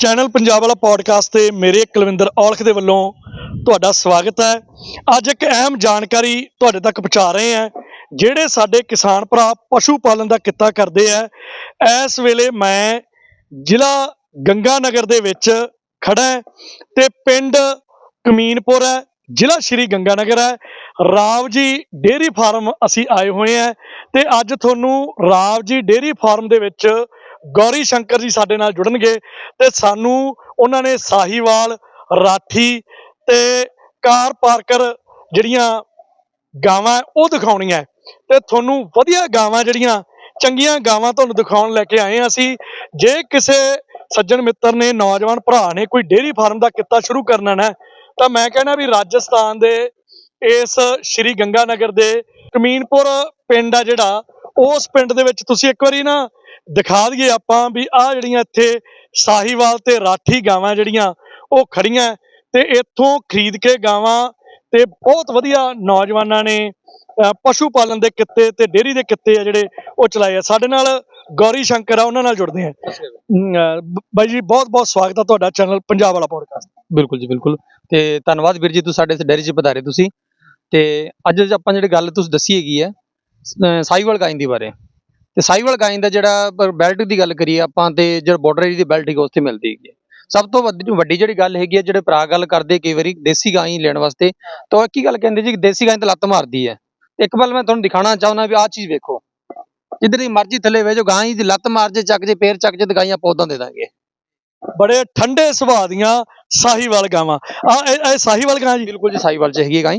Channel Punjab ਵਾਲਾ podcast ਤੇ ਮੇਰੇ ਕੁਲਵਿੰਦਰ ਔਲਖ ਦੇ ਵੱਲੋਂ ਤੁਹਾਡਾ ਸਵਾਗਤ ਹੈ। ਅੱਜ ਇੱਕ ਅਹਿਮ ਜਾਣਕਾਰੀ ਤੁਹਾਡੇ ਤੱਕ ਪਹੁੰਚਾ ਰਹੇ ਹਾਂ। ਜਿਹੜੇ ਸਾਡੇ ਕਿਸਾਨ ਭਰਾ ਪਸ਼ੂ ਪਾਲਣ ਦਾ ਕਿੱਤਾ ਕਰਦੇ ਆ, ਇਸ ਵੇਲੇ ਮੈਂ ਜ਼ਿਲ੍ਹਾ ਗੰਗਾਨਗਰ ਦੇ ਵਿੱਚ ਖੜਾ ਹਾਂ ਤੇ ਪਿੰਡ ਕਮੀਨਪੁਰ ਹੈ, ਜ਼ਿਲ੍ਹਾ ਸ਼੍ਰੀ ਗੰਗਾਨਗਰ ਹੈ। ਰਾਵ ਜੀ ਡੇਅਰੀ ਫਾਰਮ ਅਸੀਂ ਆਏ ਹੋਏ ਹਾਂ ਤੇ ਅੱਜ ਤੁਹਾਨੂੰ ਰਾਵ ਜੀ ਡੇਅਰੀ ਫਾਰਮ ਦੇ ਵਿੱਚ ਗੌਰੀ ਸ਼ੰਕਰ ਜੀ ਸਾਡੇ ਨਾਲ ਜੁੜਨਗੇ ਤੇ ਸਾਨੂੰ ਉਹਨਾਂ ਨੇ ਸਾਹੀਵਾਲ, ਰਾਠੀ ਤੇ ਕਾਰ ਪਾਰਕਰ ਜਿਹੜੀਆਂ ਗਾਵਾਂ ਉਹ ਦਿਖਾਉਣੀਆਂ ਤੇ ਤੁਹਾਨੂੰ ਵਧੀਆ ਗਾਵਾਂ ਜਿਹੜੀਆਂ, ਚੰਗੀਆਂ ਗਾਵਾਂ ਤੁਹਾਨੂੰ ਦਿਖਾਉਣ ਲੈ ਕੇ ਆਏ ਹਾਂ ਅਸੀਂ। ਜੇ ਕਿਸੇ ਸੱਜਣ ਮਿੱਤਰ ਨੇ, ਨੌਜਵਾਨ ਭਰਾ ਨੇ ਕੋਈ ਡੇਅਰੀ ਫਾਰਮ ਦਾ ਕਿੱਤਾ ਸ਼ੁਰੂ ਕਰਨਾ ਨਾ, ਤਾਂ ਮੈਂ ਕਹਿੰਦਾ ਵੀ ਰਾਜਸਥਾਨ ਦੇ ਇਸ ਸ਼੍ਰੀ ਗੰਗਾਨਗਰ ਦੇ ਕਮੀਨਪੁਰ ਪਿੰਡ ਆ ਜਿਹੜਾ, ਉਸ ਪਿੰਡ ਦੇ ਵਿੱਚ ਤੁਸੀਂ ਇੱਕ ਵਾਰੀ ਨਾ ਦਿਖਾ ਦਈਏ ਆਪਾਂ ਵੀ ਆ ਜਿਹੜੀਆਂ ਇੱਥੇ ਸਾਹੀਵਾਲ ਤੇ ਰਾਠੀ ਗਾਵਾਂ ਜਿਹੜੀਆਂ ਉਹ ਖੜੀਆਂ ਤੇ ਇੱਥੋਂ ਖਰੀਦ ਕੇ ਗਾਵਾਂ ਤੇ ਬਹੁਤ ਵਧੀਆ ਨੌਜਵਾਨਾਂ ਨੇ ਪਸ਼ੂ ਪਾਲਣ ਦੇ ਕਿੱਤੇ ਤੇ ਡੇਅਰੀ ਦੇ ਕਿੱਤੇ ਆ ਜਿਹੜੇ ਉਹ ਚਲਾਏ ਆ। ਸਾਡੇ ਨਾਲ ਗੌਰੀ ਸ਼ੰਕਰ ਆ ਉਹਨਾਂ ਨਾਲ ਜੁੜਦੇ ਆ ਬਾਈ ਜੀ ਬਹੁਤ ਬਹੁਤ ਸਵਾਗਤ ਆ ਤੁਹਾਡਾ ਚੈਨਲ ਪੰਜਾਬ ਵਾਲਾ ਪੋਡਕਾਸਟ ਬਿਲਕੁਲ ਜੀ ਬਿਲਕੁਲ। ਤੇ ਧੰਨਵਾਦ ਵੀਰ ਜੀ ਤੁਸੀਂ ਸਾਡੇ ਇਸ ਡੈਰੀ 'ਚ ਪਧਾਰੇ ਤੁਸੀਂ। ਤੇ ਅੱਜ ਆਪਾਂ ਜਿਹੜੀ ਗੱਲ ਤੁਸੀਂ ਦੱਸੀ ਹੈਗੀ ਹੈ ਅਹ ਸਾਹੀਵਾਲ ਗਾਇਨ ਦੀ ਬਾਰੇ। ਤੇ ਸਾਹੀਵਾਲ ਗਾਇਨ ਦਾ ਜਿਹੜਾ ਬੈਲਟ ਦੀ ਗੱਲ ਕਰੀਏ ਆਪਾਂ ਤੇ ਜਿਹੜਾ ਬਾਰਡਰ ਏਰੀਆ ਦੀ ਬੈਲਟ ਹੈਗੀ ਉੱਥੇ ਮਿਲਦੀ ਹੈਗੀ ਹੈ ਸਭ ਤੋਂ ਵੱਡੀ ਵੱਡੀ ਜਿਹੜੀ ਗੱਲ ਹੈਗੀ ਹੈ ਜਿਹੜੇ ਭਰਾ ਗੱਲ ਕਰਦੇ ਕਈ ਵਾਰੀ ਦੇਸੀ ਗਾਂ ਹੀ ਲੈਣ ਵਾਸਤੇ ਤਾਂ ਉਹ ਇੱਕ ਹੀ ਗੱਲ ਕਹਿੰਦੇ ਜੀ ਦੇਸੀ ਗਾਂ ਤੇ ਲੱਤ ਮਾਰਦੀ ਹੈ। ਇੱਕ ਵਾਰ ਮੈਂ ਤੁਹਾਨੂੰ ਦਿਖਾਣਾ ਚਾਹੁੰਦਾ ਵੀ ਆਹ ਚੀਜ਼ ਵੇਖੋ। ਜਿੱਧਰ ਦੀ ਮਰਜ਼ੀ ਥੱਲੇ ਵੇ ਜੋ ਗਾਂ ਹੀ ਦੀ ਲੱਤ ਮਾਰ ਜੇ ਚੱਕ ਜੇ ਪੇਰ ਚੱਕ ਜੇ ਦਗਾਈਆਂ ਪੌਦਾਂ ਦੇ ਦਾਂਗੇ। ਬੜੇ ਠੰਡੇ ਸੁਭਾਅ ਦੀਆਂ ਸਾਹੀਵਾਲ ਗਾਵਾਂ। ਆ ਇਹ ਸਾਹੀਵਾਲ ਗਾਂ ਜੀ? ਬਿਲਕੁਲ ਜੀ ਸਾਹੀਵਾਲ ਚ ਹੈਗੀ ਗਾਂ।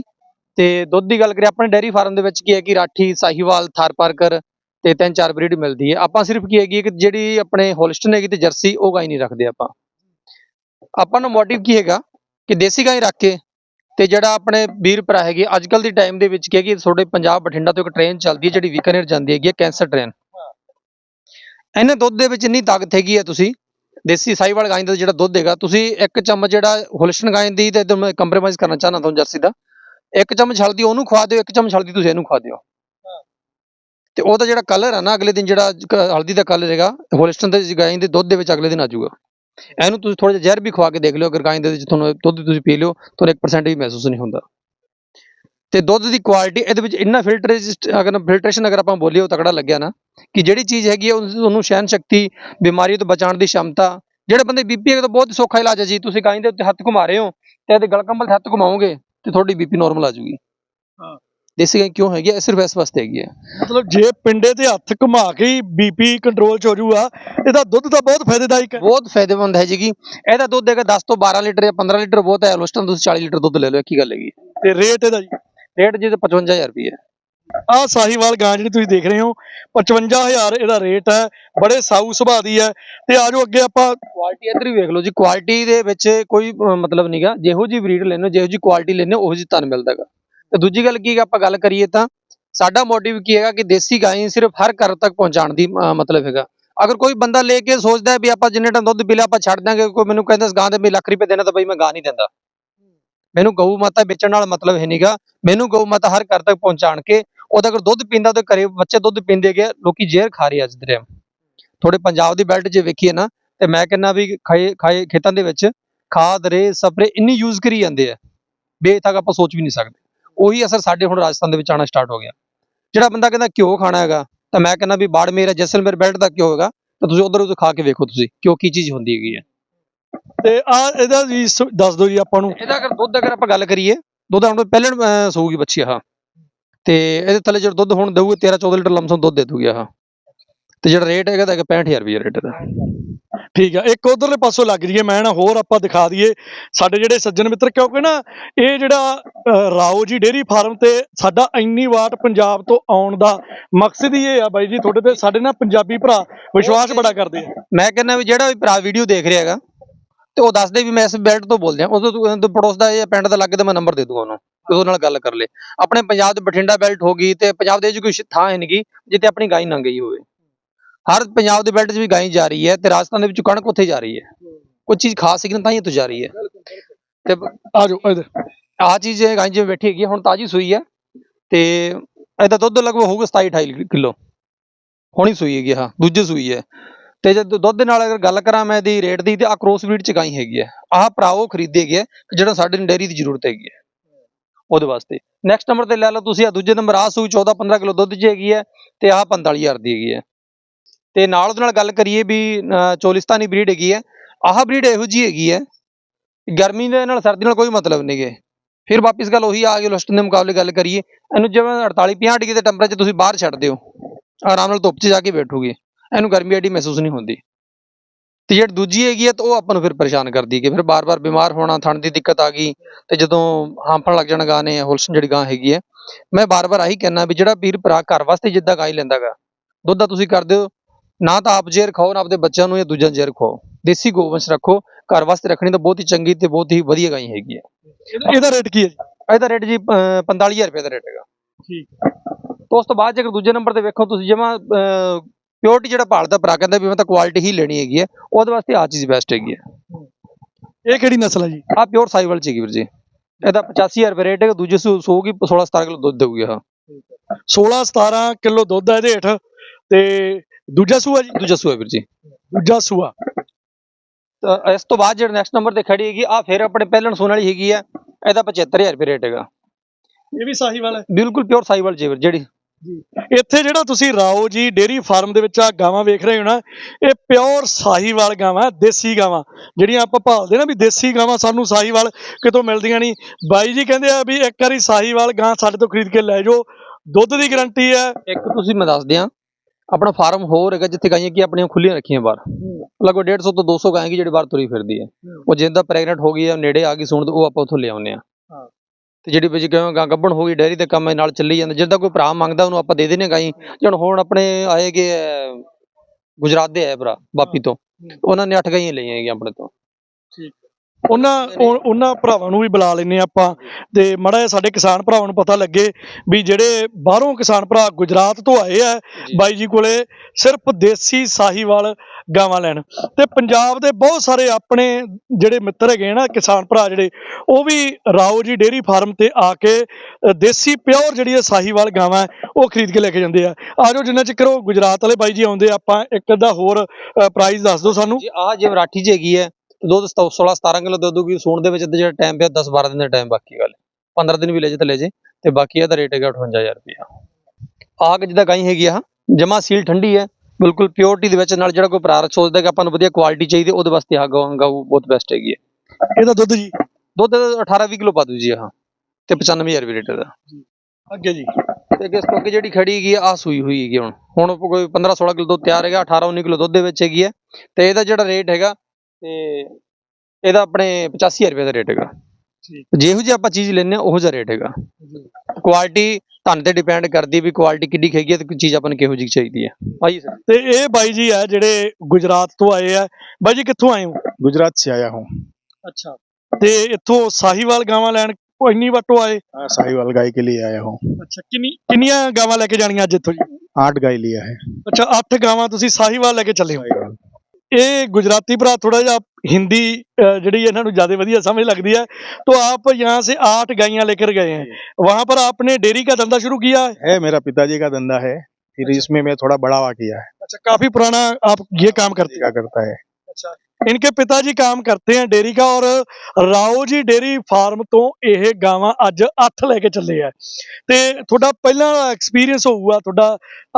ਤੇ ਦੁੱਧ ਦੀ ਗੱਲ ਕਰੀਏ ਆਪਣੇ ਡੈਰੀ ਫਾਰਮ ਦੇ ਵਿੱਚ ਕੀ ਹੈ ਕਿ ਰਾਠੀ ਸਾਹੀਵਾਲ ਥਾਰ ਪਾਰਕਰ ਤੇ ਤਿੰਨ ਚਾਰ ਬਰੀਡ ਮਿਲਦੀ ਹੈ। ਆਪਾਂ ਸਿਰਫ ਕੀ ਹੈਗੀ ਕਿ ਜਿਹੜੀ ਆਪਣੇ ਹੋਲਸਟਨ ਹੈਗੀ ਤੇ ਜਰਸੀ, ਉਹ ਗਾਂ ਨਹੀਂ ਰੱਖਦੇ ਆਪਾਂ। ਆਪਾਂ ਨੂੰ ਮੋਟਿਵ ਕੀ ਹੈਗਾ ਕਿ ਦੇਸੀ ਗਾਂ ਰੱਖ ਕੇ ਤੇ ਜਿਹੜਾ ਆਪਣੇ ਵੀਰ ਭਰਾ ਹੈਗੇ ਅੱਜ ਕੱਲ ਦੀ ਟਾਈਮ ਦੇ ਵਿੱਚ ਕੀ ਹੈਗੀ ਤੁਹਾਡੇ ਪੰਜਾਬ ਬਠਿੰਡਾ ਤੋਂ ਇੱਕ ਟ੍ਰੇਨ ਚੱਲਦੀ ਹੈ, ਜਿਹੜੀ ਵੀਕਨੇਰ ਜਾਂਦੀ ਹੈਗੀ ਹੈ, ਕੈਂਸਰ ਟ੍ਰੇਨ ਇਹਨਾਂ ਦੁੱਧ ਦੇ ਵਿੱਚ ਇੰਨੀ ਤਾਕਤ ਹੈਗੀ ਹੈ ਤੁਸੀਂ, ਦੇਸੀ ਸਾਹੀਵਾਲ ਗਾਂ ਦਾ ਜਿਹੜਾ ਦੁੱਧ ਹੈਗਾ, ਤੁਸੀਂ ਇੱਕ ਚਮਚ ਜਿਹੜਾ ਹੋਲਸਟਨ ਗਾਂ ਦੀ ਤੇ ਮੈਂ ਕੰਪਰੋਮਾਈਜ਼ ਕਰਨਾ ਚਾਹਨਾ ਤੁਹਾਨੂੰ ਜਰਸੀ ਦਾ। ਇੱਕ ਚਮਚ ਹਲਦੀ ਉਹਨੂੰ ਖਵਾ ਦਿਓ, ਇੱਕ ਚਮਚ ਹਲਦੀ ਤੁਸੀਂ ਇਹਨੂੰ ਖਵਾ ਦਿਓ। ਤੇ ਉਹਦਾ ਜਿਹੜਾ ਕਲਰ ਹੈ ਨਾ, ਅਗਲੇ ਦਿਨ ਜਿਹੜਾ ਕ- ਹਲਦੀ ਦਾ ਕਲਰ ਹੈਗਾ ਹੋਲਸਟਨ ਦੇ ਗਾਂ ਦੇ ਦੁੱਧ ਦੇ ਵਿੱਚ ਅਗਲੇ ਦਿਨ ਆ ਜਾਊਗਾ। ਇਹਨੂੰ ਤੁਸੀਂ ਥੋੜਾ ਜਿਹਾ ਜ਼ਹਿਰ ਵੀ ਖਵਾ ਕੇ ਦੇਖ ਲਿਓ, ਅਗਰ ਗਾਂ ਦੇ ਵਿੱਚ ਤੁਹਾਨੂੰ ਦੁੱਧ ਤੁਸੀਂ ਪੀ ਲਿਓ, ਤੁਹਾਨੂੰ 1% ਵੀ ਮਹਿਸੂਸ ਨਹੀਂ ਹੁੰਦਾ। ਤੇ ਦੁੱਧ ਦੀ ਕੁਆਲਿਟੀ ਇਹਦੇ ਵਿੱਚ ਇੰਨਾ ਫਿਲਟਰ ਅਗਰ ਫਿਲਟਰੇਸ਼ਨ ਅਗਰ ਆਪਾਂ ਬੋਲੀਏ, ਉਹ ਤਕੜਾ ਲੱਗਿਆ ਨਾ, ਕਿ ਜਿਹੜੀ ਚੀਜ਼ ਹੈਗੀ ਹੈ ਉਸ- ਉਹਨੂੰ ਸਹਿਣ ਸ਼ਕਤੀ, ਬਿਮਾਰੀ ਤੋਂ ਬਚਾਉਣ ਦੀ ਸ਼ਮਤਾ, ਜਿਹੜੇ ਬੰਦੇ ਬੀਪੀ ਹੈ ਤਾਂ ਬਹੁਤ ਸੌਖਾ ਇਲਾਜ ਹੈ ਜੀ। ਤੁਸੀਂ ਗਾਂ ਦੇ ਉੱਤੇ ਹੱਥ ਘੁਮਾ ਰਹੇ ਹੋ, ਤੇ ਇਹਦੇ ਗਲ ਕੰਬਲ ਤੇ ਹੱਥ ਘੁਮਾਓਗੇ, ਤੇ ਤੁਹਾਡੀ ਬੀਪੀ ਨਾਰਮਲ ਆ ਜੂਗੀ ਹਾਂ। ਦੇਸੀ ਗਾਂ ਕਿਉਂ ਹੈਗੀ ਹੈ ਇਹ ਸਿਰਫ ਇਸ ਵਾਸਤੇ ਹੈਗੀ ਹੈ ਮਤਲਬ ਜੇ ਪਿੰਡੇ ਤੇ ਹੱਥ ਘੁਮਾ ਕੇ ਬੀਪੀ ਕੰਟਰੋਲ ਚ ਹੋ ਜਾਊਗਾ ਇਹਦਾ ਦੁੱਧ ਤਾਂ ਬਹੁਤ ਫਾਇਦੇਦਾਇਕ ਹੈ ਬਹੁਤ ਫਾਇਦੇਮੰਦ ਹੈ ਜੀ ਕਿ ਇਹਦਾ ਦੁੱਧ ਹੈਗਾ 10 ਤੋਂ 12 ਲੀਟਰ ਜਾਂ 15 ਲੀਟਰ ਬਹੁਤ ਹੈ ਟਾਈਮ ਤੁਸੀਂ 40 ਲੀਟਰ ਦੁੱਧ ਲੈ ਲਓ ਇੱਕ ਗੱਲ ਹੈਗੀ ਤੇ ਰੇਟ ਇਹਦਾ ਜੀ ਰੇਟ ਜੀ ਤੇ 55000 ਰੁਪਏ ਹੈ ਆਹ ਸਾਹੀਵਾਲ ਗਾਂ ਜਿਹੜੀ ਤੁਸੀਂ ਦੇਖ ਰਹੇ ਹੋ 55000 ਇਹਦਾ ਰੇਟ ਹੈ ਬੜੇ ਸਾਊ ਸੁਭਾਅ ਦੀ ਹੈ ਤੇ ਆਜੋ ਅੱਗੇ ਆਪਾਂ ਕੁਆਲਿਟੀ ਇੱਧਰ ਹੀ ਵੇਖ ਲਓ ਜੀ ਕੁਆਲਿਟੀ ਦੇ ਵਿੱਚ ਕੋਈ ਮਤਲਬ ਨਹੀਂਗਾ ਜਿਹੋ ਜੀ ਬਰੀਡ ਲੈਣੋ ਜਿਹੋ ਜੀ ਕੁਆਲਿਟੀ ਲੈਣੇ ਉਹੋ ਜੀ ਤੁਹਾਨੂੰ ਮਿਲਦਾਗਾ ਤੇ ਦੂਜੀ ਗੱਲ ਕੀ ਹੈ, ਆਪਾਂ ਗੱਲ ਕਰੀਏ ਤਾਂ ਸਾਡਾ ਮੋਟਿਵ ਕੀ ਹੈਗਾ ਕਿ ਦੇਸੀ ਗਾਂ ਸਿਰਫ ਹਰ ਘਰ ਤੱਕ ਪਹੁੰਚਾਉਣ ਦੀ ਮਤਲਬ ਹੈਗਾ। ਅਗਰ ਕੋਈ ਬੰਦਾ ਲੈ ਕੇ ਸੋਚਦਾ ਵੀ ਆਪਾਂ ਜਿੰਨੇ ਟਾਈਮ ਦੁੱਧ ਪੀ ਆਪਾਂ ਛੱਡ ਦਾਂਗੇ ਕੋਈ ਮੈਨੂੰ ਕਹਿੰਦਾ ਇਸ ਗਾਂ ਦੇ ਮੈਂ ਲੱਖ ਰੁਪਏ ਦੇਣਾ ਤਾਂ ਬਈ ਮੈਂ ਗਾਂ ਨਹੀਂ ਦਿੰਦਾ। ਮੈਨੂੰ ਗਊ ਮਾਤਾ ਵੇਚਣ ਨਾਲ ਮਤਲਬ ਹੈ ਨਹੀਂਗਾ ਮੈਨੂੰ ਗਊ ਮਾਤਾ ਹਰ ਘਰ ਤੱਕ ਪਹੁੰਚਾਣ ਕੇ, ਉਹਦਾ ਅਗਰ ਦੁੱਧ ਪੀਂਦਾ ਤੇ ਘਰੇ ਬੱਚੇ ਦੁੱਧ ਪੀਂਦੇ ਗਏ ਲੋਕੀ ਜ਼ਹਿਰ ਖਾ ਰਹੇ ਅੱਜ ਦੇ ਟਾਈਮ ਥੋੜੇ ਪੰਜਾਬ ਦੀ ਬੈਲਟ 'ਚ ਵੇਖੀਏ ਨਾ, ਤੇ ਮੈਂ ਕਹਿੰਦਾ ਵੀ ਖਾਏ ਖਾਏ ਖੇਤਾਂ ਦੇ ਵਿੱਚ ਖਾਦ ਰੇ ਸਪਰੇ ਇੰਨੀ ਯੂਜ਼ ਕਰੀ ਜਾਂਦੇ ਆ। ਬੇ ਆਪਾਂ ਸੋਚ ਵੀ ਨਹੀਂ ਸਕਦੇ। ਉਹੀ ਅਸਰ ਸਾਡੇ ਹੁਣ ਰਾਜਸਥਾਨ ਦੇ ਵਿੱਚ ਆਣਾ ਸਟਾਰਟ ਹੋ ਗਿਆ। ਜਿਹੜਾ ਬੰਦਾ ਕਹਿੰਦਾ ਘਿਓ ਖਾਣਾ ਹੈਗਾ ਤਾਂ ਮੈਂ ਕਹਿੰਦਾ ਵੀ ਬਾੜ ਮੇਰਾ ਜੈਸਲਮੇਰ ਬੈਲਟ ਦਾ ਘਿਓ ਹੈਗਾ ਤਾਂ ਤੁਸੀਂ ਉਧਰ ਉਧਰ ਖਾ ਕੇ ਵੇਖੋ ਤੁਸੀਂ ਕਿਉਂ ਕੀ ਚੀਜ਼ ਹੁੰਦੀ ਹੈਗੀ ਹੈ। ਤੇ ਆ ਇਹਦਾ ਜੀ ਸ- ਦੱਸ ਦਿਓ ਜੀ ਆਪਾਂ ਨੂੰ। ਇਹਦਾ ਅਗਰ ਦੁੱਧ ਅਗਰ ਆਪਾਂ ਗੱਲ ਕਰੀਏ ਦੁੱਧ ਹੁਣ ਪਹਿਲਾਂ ਸੂਗੀ ਬੱਚੀ ਆਹ। ਤੇ ਇਹਦੇ ਥੱਲੇ ਜਿਹੜਾ ਦੁੱਧ ਹੁਣ ਦੇਊਗਾ 13 14 ਲੀਟਰ ਲਮਸਮ ਦੁੱਧ ਦੇ ਦੂਗੀ ਆਹ। ਤੇ ਜਿਹੜਾ ਰੇਟ ਹੈਗਾ ਤਾਂ ਹੈਗਾ 65000 ਰੁਪਏ ਰੇਟ ਇਹਦਾ। ਠੀਕ ਆ, ਇੱਕ ਉਧਰਲੇ ਪਾਸੋਂ ਲੱਗ ਜੀਏ ਮੈਂ ਨਾ, ਹੋਰ ਆਪਾਂ ਦਿਖਾ ਦਈਏ ਸਾਡੇ ਜਿਹੜੇ ਸੱਜਣ ਮਿੱਤਰ, ਕਿਉਂਕਿ ਨਾ ਇਹ ਜਿਹੜਾ ਰਾਓ ਜੀ ਡੇਰੀ ਫਾਰਮ ਤੇ ਸਾਡਾ ਇੰਨੀ ਵਾਟ ਪੰਜਾਬ ਤੋਂ ਆਉਣ ਦਾ ਮਕਸਦ ਹੀ ਇਹ ਆ ਬਾਈ ਜੀ, ਤੁਹਾਡੇ ਤੇ ਸਾਡੇ ਨਾ ਪੰਜਾਬੀ ਭਰਾ ਵਿਸ਼ਵਾਸ ਬੜਾ ਕਰਦੇ ਆ। ਮੈਂ ਕਹਿੰਦਾ ਵੀ ਜਿਹੜਾ ਵੀ ਭਰਾ ਵੀਡੀਓ ਦੇਖ ਰਿਹਾ ਹੈਗਾ, ਤੇ ਉਹ ਦੱਸਦੇ ਵੀ ਮੈਂ ਇਸ ਬੈਲਟ ਤੋਂ ਬੋਲਦੇ ਬੋਲਦਿਆਂ ਉਦੋਂ ਪੜੋਸ ਦਾ ਜਾਂ ਪਿੰਡ ਦਾ ਲੱਗੇ ਤੇ ਮੈਂ ਨੰਬਰ ਦੇ ਦੂੰਗਾ ਉਹਨੂੰ ਉਹਦੇ ਨਾਲ ਗੱਲ ਕਰ ਲੈ ਆਪਣੇ ਪੰਜਾਬ ਦੇ ਬਠਿੰਡਾ ਬੈਲਟ ਹੋ ਗਈ ਤੇ ਪੰਜਾਬ ਦੇ ਵਿੱਚ ਕੋਈ ਥਾਂ ਹੈ ਨਹੀਂਗੀ ਜਿੱਥੇ ਆਪਣੀ ਗਾਈ ਨਾ ਗਈ ਹੋਵੇ। ਹਰ ਪੰਜਾਬ ਦੇ ਬੈਲਟ 'ਚ ਵੀ ਗਾਈ ਜਾ ਰਹੀ ਹੈ ਤੇ ਰਾਜਸਥਾਨ ਦੇ ਵਿੱਚ ਕਣਕ ਉੱਥੇ ਜਾ ਰਹੀ ਹੈ। ਕੋਈ ਚੀਜ਼ ਖਾਸ ਹੈਗੀ ਨਾ ਤਾਂ ਹੀ ਉੱਥੇ ਜਾ ਰਹੀ ਹੈ। ਤੇ ਆ ਜਾਓ ਇਹਦੇ ਆਹ ਚੀਜ਼ ਇਹ ਗਾਂ ਜਿਵੇਂ ਬੈਠੀ ਹੈਗੀ ਹੁਣ ਤਾਜੀ ਸੂਈ ਹੈ ਤੇ ਇਹਦਾ ਦੁੱਧ ਲਗਭਗ ਹੋਊਗਾ 27 28 ਕਿਲੋ। ਹੁਣੀ ਸੂਈ ਹੈਗੀ ਹਾਂ ਦੂਜੀ ਸੂਈ ਹੈ। ਤੇ ਜੇ ਦੁੱਧ ਦੇ ਨਾਲ ਅਗਰ ਗੱਲ ਕਰਾਂ ਮੈਂ ਇਹਦੀ ਰੇਟ ਦੀ ਤੇ ਆ ਕ੍ਰੋਸ ਬਰੀਡ ਚ ਗਾਈ ਹੈਗੀ ਹੈ। ਆਹ ਭਰਾ ਉਹ ਖਰੀਦੇ ਹੈਗੇ ਆ ਕਿ ਜਿਹੜਾ ਸਾਡੇ ਡੇਅਰੀ ਦੀ ਜ਼ਰੂਰਤ ਹੈਗੀ ਹੈ। ਉਹਦੇ ਵਾਸਤੇ। ਨੈਕਸਟ ਨੰਬਰ ਤੇ ਲੈ ਲਓ ਤੁਸੀਂ ਆ ਦੂਜੇ ਨੰਬਰ ਆ ਸੂਈ 14 15 ਕਿਲੋ ਦੁੱਧ ਚ ਹੈਗੀ ਹੈ ਤੇ ਆਹ 45000 ਦੀ ਹੈਗੀ ਹੈ। ਤੇ ਨਾਲ ਉਹਦੇ ਨਾਲ ਗੱਲ ਕਰੀਏ ਵੀ ਚੋਲਿਸਤਾਨੀ ਬਰੀਡ ਹੈਗੀ ਹੈ। ਆਹ ਬਰੀਡ ਇਹੋ ਜੀ ਹੈਗੀ ਹੈ, ਗਰਮੀ ਦੇ ਨਾਲ ਸਰਦੀ ਨਾਲ ਕੋਈ ਮਤਲਬ ਨਹੀਂਗੇ ਫਿਰ ਵਾਪਿਸ ਗੱਲ ਉਹੀ ਆ ਗਈ ਲੋਸਟਨ ਦੇ ਮੁਕਾਬਲੇ ਗੱਲ ਕਰੀਏ। ਇਹਨੂੰ ਜਿਵੇਂ 48 50 ਡਿਗਰੀ ਦੇ ਟੈਂਪਰੇਚਰ ਤੁਸੀਂ ਬਾਹਰ ਛੱਡ ਦਿਓ, ਆਰਾਮ ਨਾਲ ਧੁੱਪ 'ਚ ਜਾ ਕੇ ਬੈਠੋਗੇ। ਇਹਨੂੰ ਗਰਮੀ ਐਡੀ ਮਹਿਸੂਸ ਨਹੀਂ ਹੁੰਦੀ। ਤੇ ਜਿਹੜੀ ਦੂਜੀ ਹੈਗੀ ਹੈ, ਤਾਂ ਉਹ ਆਪਾਂ ਨੂੰ ਫਿਰ ਪਰੇਸ਼ਾਨ ਕਰਦੀ ਹੈ ਕਿ ਫਿਰ ਬਾਰ-ਬਾਰ ਬਿਮਾਰ ਹੋਣਾ ਥਣ ਦੀ ਦਿੱਕਤ ਆ ਗਈ, ਤੇ ਜਦੋਂ ਹਾਂਫਣ ਲੱਗ ਜਾਣ ਗਾਂ ਨੇ, ਹੋਲਸਨ ਜਿਹੜੀ ਗਾਂ ਹੈਗੀ ਹੈ। ਮੈਂ ਬਾਰ-ਬਾਰ ਆਹੀ ਕਹਿਣਾ ਵੀ ਜਿਹੜਾ ਵੀਰ ਭਰਾ ਘਰ ਵਾਸਤੇ ਜਿੱਦਾਂ ਗਾਂ ਹੀ ਲੈਂਦਾਗਾ ਦੁੱਧ ਦਾ ਤੁਸੀਂ ਕਰਦੇ ਹੋ ਨਾ ਤਾਂ ਆਪ ਜ਼ਹਿਰ ਖਾਓ ਨਾ ਆਪਦੇ ਬੱਚਿਆਂ ਨੂੰ ਇਹ ਦੂਜਾ ਜ਼ਹਿਰ ਖਵਾਓ। ਦੇਸੀ ਗੋਵੰਸ਼ ਰੱਖੋ ਘਰ ਵਾਸਤੇ ਰੱਖਣੀ ਤਾਂ ਬਹੁਤ ਹੀ ਚੰਗੀ ਤੇ ਬਹੁਤ ਹੀ ਵਧੀਆ ਗਾਂ ਹੈਗੀ ਹੈ। ਇਹਦਾ- ਰੇਟ ਕੀ ਹੈ ਜੀ? ਇਹਦਾ ਰੇਟ ਜੀ ਅਹ, 45000 ਰੁਪਏ ਦਾ ਰੇਟ ਹੈਗਾ। ਠੀਕ ਤੋਂ ਉਸ ਤੋਂ ਬਾਅਦ ਜੇਕਰ ਦੂਜੇ ਨੰਬਰ ਤੇ ਵੇਖੋ ਤੁਸੀਂ ਜਮਾ ਪਿਓਰਟੀ ਜਿਹੜਾ ਭਾਲਦਾ ਭਰਾ ਕਹਿੰਦਾ ਵੀ ਮੈਂ ਤਾਂ ਕੁਆਲਿਟੀ ਹੀ ਲੈਣੀ ਹੈਗੀ ਹੈ ਉਹਦੇ ਵਾਸਤੇ ਆ ਚੀਜ਼ ਬੈਸਟ ਹੈਗੀ ਹੈ। ਇਹ ਕਿਹੜੀ ਨਸਲ ਹੈ ਜੀ? ਆ ਪਿਓਰ ਸਾਈਵਲ ਚ ਹੈਗੀ ਵੀਰ ਜੀ। ਇਹਦਾ 85000 ਰੁਪਏ ਰੇਟ ਹੈ ਦੂਜੇ ਸੂ ਸੂਗੀ 16 17 ਕਿਲੋ ਦੁੱਧ ਦੇਊਗੀ ਹਾਂ 16 17 ਕਿਲੋ ਦੁੱਧ ਹੈ ਇਹਦੇ ਹੇਠ ਤੇ ਦੂਜਾ ਸੂਆ ਜੀ? ਦੂਜਾ ਸੂਆ ਵੀਰ ਜੀ। ਦੂਜਾ ਸੂਆ। ਤਾਂ ਇਸ ਤੋਂ ਬਾਅਦ ਜਿਹੜਾ ਨੈਕਸਟ ਨੰਬਰ ਤੇ ਖੜੀ ਹੈਗੀ ਆ ਫਿਰ ਆਪਣੇ ਪਹਿਲਣ ਸੋਨ ਵਾਲੀ ਹੈਗੀ ਹੈ ਇਹਦਾ 75000 ਰੁਪਏ ਰੇਟ ਹੈਗਾ। ਇਹ ਵੀ ਸਾਹੀਵਾਲ ਹੈ? ਬਿਲਕੁਲ ਪਿਓਰ ਸਾਈਵਲ ਜੀ ਵੀਰ ਜਿਹੜੀ ਇੱਥੇ ਜਿਹੜਾ ਤੁਸੀਂ ਰਾਓ ਜੀ ਡੇਰੀ ਫਾਰਮ ਦੇ ਵਿੱਚ ਆ ਗਾਵਾਂ ਵੇਖ ਰਹੇ ਹੋ ਨਾ ਇਹ ਪਿਓਰ ਸਾਹੀਵਾਲ ਗਾਵਾਂ ਦੇਸੀ ਗਾਵਾਂ। ਜਿਹੜੀਆਂ ਆਪਾਂ ਭਾਲਦੇ ਨਾ ਵੀ ਦੇਸੀ ਗਾਵਾਂ ਸਾਨੂੰ ਸਾਹੀਵਾਲ ਕਿਤੋਂ ਮਿਲਦੀਆਂ ਨਹੀਂ। ਬਾਈ ਜੀ ਕਹਿੰਦੇ ਆ ਵੀ ਇੱਕ ਵਾਰੀ ਸਾਹੀਵਾਲ ਗਾਂ ਸਾਡੇ ਤੋਂ ਖਰੀਦ ਕੇ ਲੈ ਜਾਓ। ਦੁੱਧ ਦੀ ਗਾਰੰਟੀ ਹੈ। ਇੱਕ ਤੁਸੀਂ ਮੈਂ ਦੱਸ ਦਿਆਂ ਆਪਣਾ ਫਾਰਮ ਹੋਰ ਹੈਗਾ ਜਿੱਥੇ ਗਾਈਆਂ ਕੀ ਆਪਣੀਆਂ ਖੁੱਲੀਆਂ ਰੱਖੀਆਂ ਬਾਹਰ। ਲਗਭਗ 150 ਤੋਂ 200 ਗਾਂ ਹੈਗੀ ਜਿਹੜੀ ਬਾਹਰ ਤੁਰੀ ਫਿਰਦੀ ਹੈ। ਉਹ ਜਿੰਦਾ ਪ੍ਰੈਗਨੈਂਟ ਹੋ ਗਈ ਹੈ ਨੇੜੇ ਆ ਗਈ ਸੁਣ ਉਹ ਆਪਾਂ ਉੱਥੋਂ ਲਿਆਉਂਦੇ ਆ। ਤੇ ਜਿਹੜੀ ਵਿੱਚ ਕਿਵੇਂ ਗਾਂ ਗੱਭਣ ਹੋ ਗਈ ਡੈਰੀ ਦੇ ਕੰਮ ਨਾਲ ਚੱਲੀ ਜਾਂਦਾ ਜਿੱਦਾਂ ਕੋਈ ਭਰਾ ਮੰਗਦਾ ਉਹਨੂੰ ਆਪਾਂ ਦੇ ਹਾਂ ਗਾਈ। ਜਣ ਹੁਣ ਆਪਣੇ ਆਏਗੇ ਅਹ, ਗੁਜਰਾਤ ਦੇ ਆਏ ਭਰਾ ਬਾਪੀ ਤੋਂ। ਉਹਨਾਂ ਨੇ 8 ਗਾਈਆਂ ਲਈਆਂ ਆਪਣੇ ਤੋਂ। ਉਹਨਾਂ ਉਹ- ਉਹਨਾਂ ਭਰਾਵਾਂ ਨੂੰ ਵੀ ਬੁਲਾ ਲੈਨੇ ਆਪਾਂ ਤੇ ਮੜਾ ਜਿਹਾ ਸਾਡੇ ਕਿਸਾਨ ਭਰਾਵਾਂ ਨੂੰ ਪਤਾ ਲੱਗੇ ਵੀ ਜਿਹੜੇ ਬਾਹਰੋਂ ਕਿਸਾਨ ਭਰਾ ਗੁਜਰਾਤ ਤੋਂ ਆਏ ਆ ਬਾਈ ਜੀ ਕੋਲੇ ਸਿਰਫ ਦੇਸੀ ਸਾਹੀਵਾਲ ਗਾਵਾਂ ਲੈਣ। ਤੇ ਪੰਜਾਬ ਦੇ ਬਹੁਤ ਸਾਰੇ ਆਪਣੇ ਜਿਹੜੇ ਮਿੱਤਰ ਹੈਗੇ ਨਾ ਕਿਸਾਨ ਭਰਾ ਜਿਹੜੇ ਉਹ ਵੀ ਰਾਓ ਜੀ ਡੇਰੀ ਫਾਰਮ ਤੇ ਆ ਕੇ ਅ, ਦੇਸੀ ਪਿਓਰ ਜਿਹੜੀ ਇਹ ਸਾਹੀਵਾਲ ਗਾਵਾਂ ਹੈ, ਉਹ ਖਰੀਦ ਕੇ ਲੈ ਕੇ ਜਾਂਦੇ ਆ। ਆਜੋ ਜਿੰਨਾ ਚਿਰ ਉਹ ਗੁਜਰਾਤ ਵਾਲੇ ਬਾਈ ਜੀ ਆਉਂਦੇ ਆ, ਆਪਾਂ ਇੱਕ ਅੱਧਾ ਹੋਰ ਪ੍ਰਾਈਸ ਦੱਸ ਦਿਓ ਸਾਨੂੰ। ਜੀ ਆਹ ਜੇ ਮਰਾਠੀ ਚ ਹੈਗੀ ਹੈ ਦੁੱਧ 16 17 ਕਿਲੋ ਦੁੱਧ ਦੂਗੀ ਸੂਣ ਦੇ ਵਿੱਚ ਤੇ ਜਿਹੜਾ ਟਾਈਮ ਪਿਆ 10 12 ਦਿਨ ਦਾ ਟਾਈਮ ਬਾਕੀ ਗੱਲ 15 ਦਿਨ ਵੀ ਲੈ ਜੇ ਤਾਂ ਲੈ ਜੇ ਤੇ ਬਾਕੀ ਇਹਦਾ ਰੇਟ ਹੈਗਾ 58000 ਰੁਪਇਆ। ਕਿ ਜਿੱਦਾਂ ਗਾਈ ਹੈਗੀ ਆ ਜਮਾ ਸੀਲ ਠੰਡੀ ਹੈ ਬਿਲਕੁਲ ਪਿਓਰਟੀ ਦੇ ਵਿੱਚ ਨਾਲ ਜਿਹੜਾ ਕੋਈ ਭਰਾ ਸੋਚਦਾ ਕਿ ਆਪਾਂ ਨੂੰ ਵਧੀਆ ਕੁਆਲਿਟੀ ਚਾਹੀਦੀ ਉਹਦੇ ਵਾਸਤੇ ਆਹ ਗਾਂ ਗਾਊ ਬਹੁਤ ਬੈਸਟ ਹੈਗੀ ਹੈ। ਇਹਦਾ ਦੁੱਧ ਜੀ? ਦੁੱਧ 18 20 ਕਿਲੋ ਪਾ ਦੂ ਜੀ ਆਹ ਤੇ 95000 ਰੁਪਏ ਰੇਟ ਦਾ। ਅੱਗੇ ਜੀ। ਤੇ ਅੱਗੇ ਅੱਗੇ ਜਿਹੜੀ ਖੜੀ ਹੈਗੀ ਆ ਸੂਈ ਹੋਈ ਹੈਗੀ ਹੁਣ। ਹੁਣ ਕੋਈ 15 16 ਕਿਲੋ ਦੁੱਧ ਤਿਆਰ ਹੈਗਾ 18 19 ਕਿਲੋ ਦੁੱਧ ਦੇ ਵਿੱਚ ਹੈਗੀ ਹੈ ਤੇ ਇਹਦਾ ਜਿਹੜਾ ਰੇਟ ਹੈਗਾ ਤੇ ਇਹਦਾ ਆਪਣੇ 85000 ਰੁਪਏ ਦਾ ਰੇਟ ਹੈਗਾ ਠੀਕ। ਜਿਹੋ ਜਿਹੀ ਆਪਾਂ ਚੀਜ਼ ਲੈਨੇ ਆ ਉਹੋ ਜਿਹਾ ਰੇਟ ਹੈਗਾ ਕੁਆਲਿਟੀ ਤੁਹਾਨੂੰ ਤੇ ਡਿਪੈਂਡ ਕਰਦੀ ਹੈ ਵੀ ਕੁਆਲਿਟੀ ਕਿੱਡੀ ਹੈਗੀ ਹੈ ਤੇ ਕੋਈ ਚੀਜ਼ ਆਪਾਂ ਨੂੰ ਕਿਹੋ ਜਿਹੀ ਚਾਹੀਦੀ ਹੈ ਆਈਏ ਸਰ ਤੇ ਇਹ ਬਾਈ ਜੀ ਆ ਜਿਹੜੇ ਗੁਜਰਾਤ ਤੋਂ ਆਏ ਆ ਬਾਈ ਜੀ ਕਿੱਥੋਂ ਆਏ ਹੋ गुजरात से आया हूँ ਅੱਛਾ ਤੇ ਇੱਥੋਂ ਸਾਹੀਵਾਲ ਗਾਵਾਂ ਲੈਣ ਉਹ ਇੰਨੀ ਵਾਟੋ ਆਏ हाँ, साहिवाल गाय के लिए आया हूँ ਅੱਛਾ ਕਿੰਨੀ ਕਿੰਨੀਆਂ ਗਾਵਾਂ ਲੈ ਕੇ ਜਾਣੀਆਂ ਅੱਜ ਇੱਥੋਂ ਜੀ आठ गाय लिया है ਅੱਛਾ 8 ਗਾਵਾਂ ਤੁਸੀਂ ਸਾਹੀਵਾਲ ਲੈ ਕੇ ਚੱਲੇ ਹੋ साहिवाल। ਇਹ ਗੁਜਰਾਤੀ ਭਰਾ थोड़ा ਜਿਹਾ हिंदी अ, ਜਿਹੜੀ ਇਹਨਾਂ ਨੂੰ ज्यादा ਵਧੀਆ समझ लगती है तो आप यहाँ से आठ गायें लेकर गए हैं वहां पर आपने डेयरी का धंधा शुरू किया है है मेरा पिताजी का धंधा है फिर इसमें मैं थोड़ा बढ़ावा किया है अच्छा काफी पुराना आप ये काम करते हैं क्या करता है अच्छा इनके पिताजी काम करते हैं डेयरी का और ਰਾਓ ਜੀ ਡੇਰੀ ਫਾਰਮ ਤੋਂ ਇਹ ਗਾਵਾਂ ਅੱਜ 8 ਲੈ ਕੇ ਚੱਲੇ ਆ ਤੇ ਤੁਹਾਡਾ ਪਹਿਲਾਂ एक्सपीरियंस होगा ਤੁਹਾਡਾ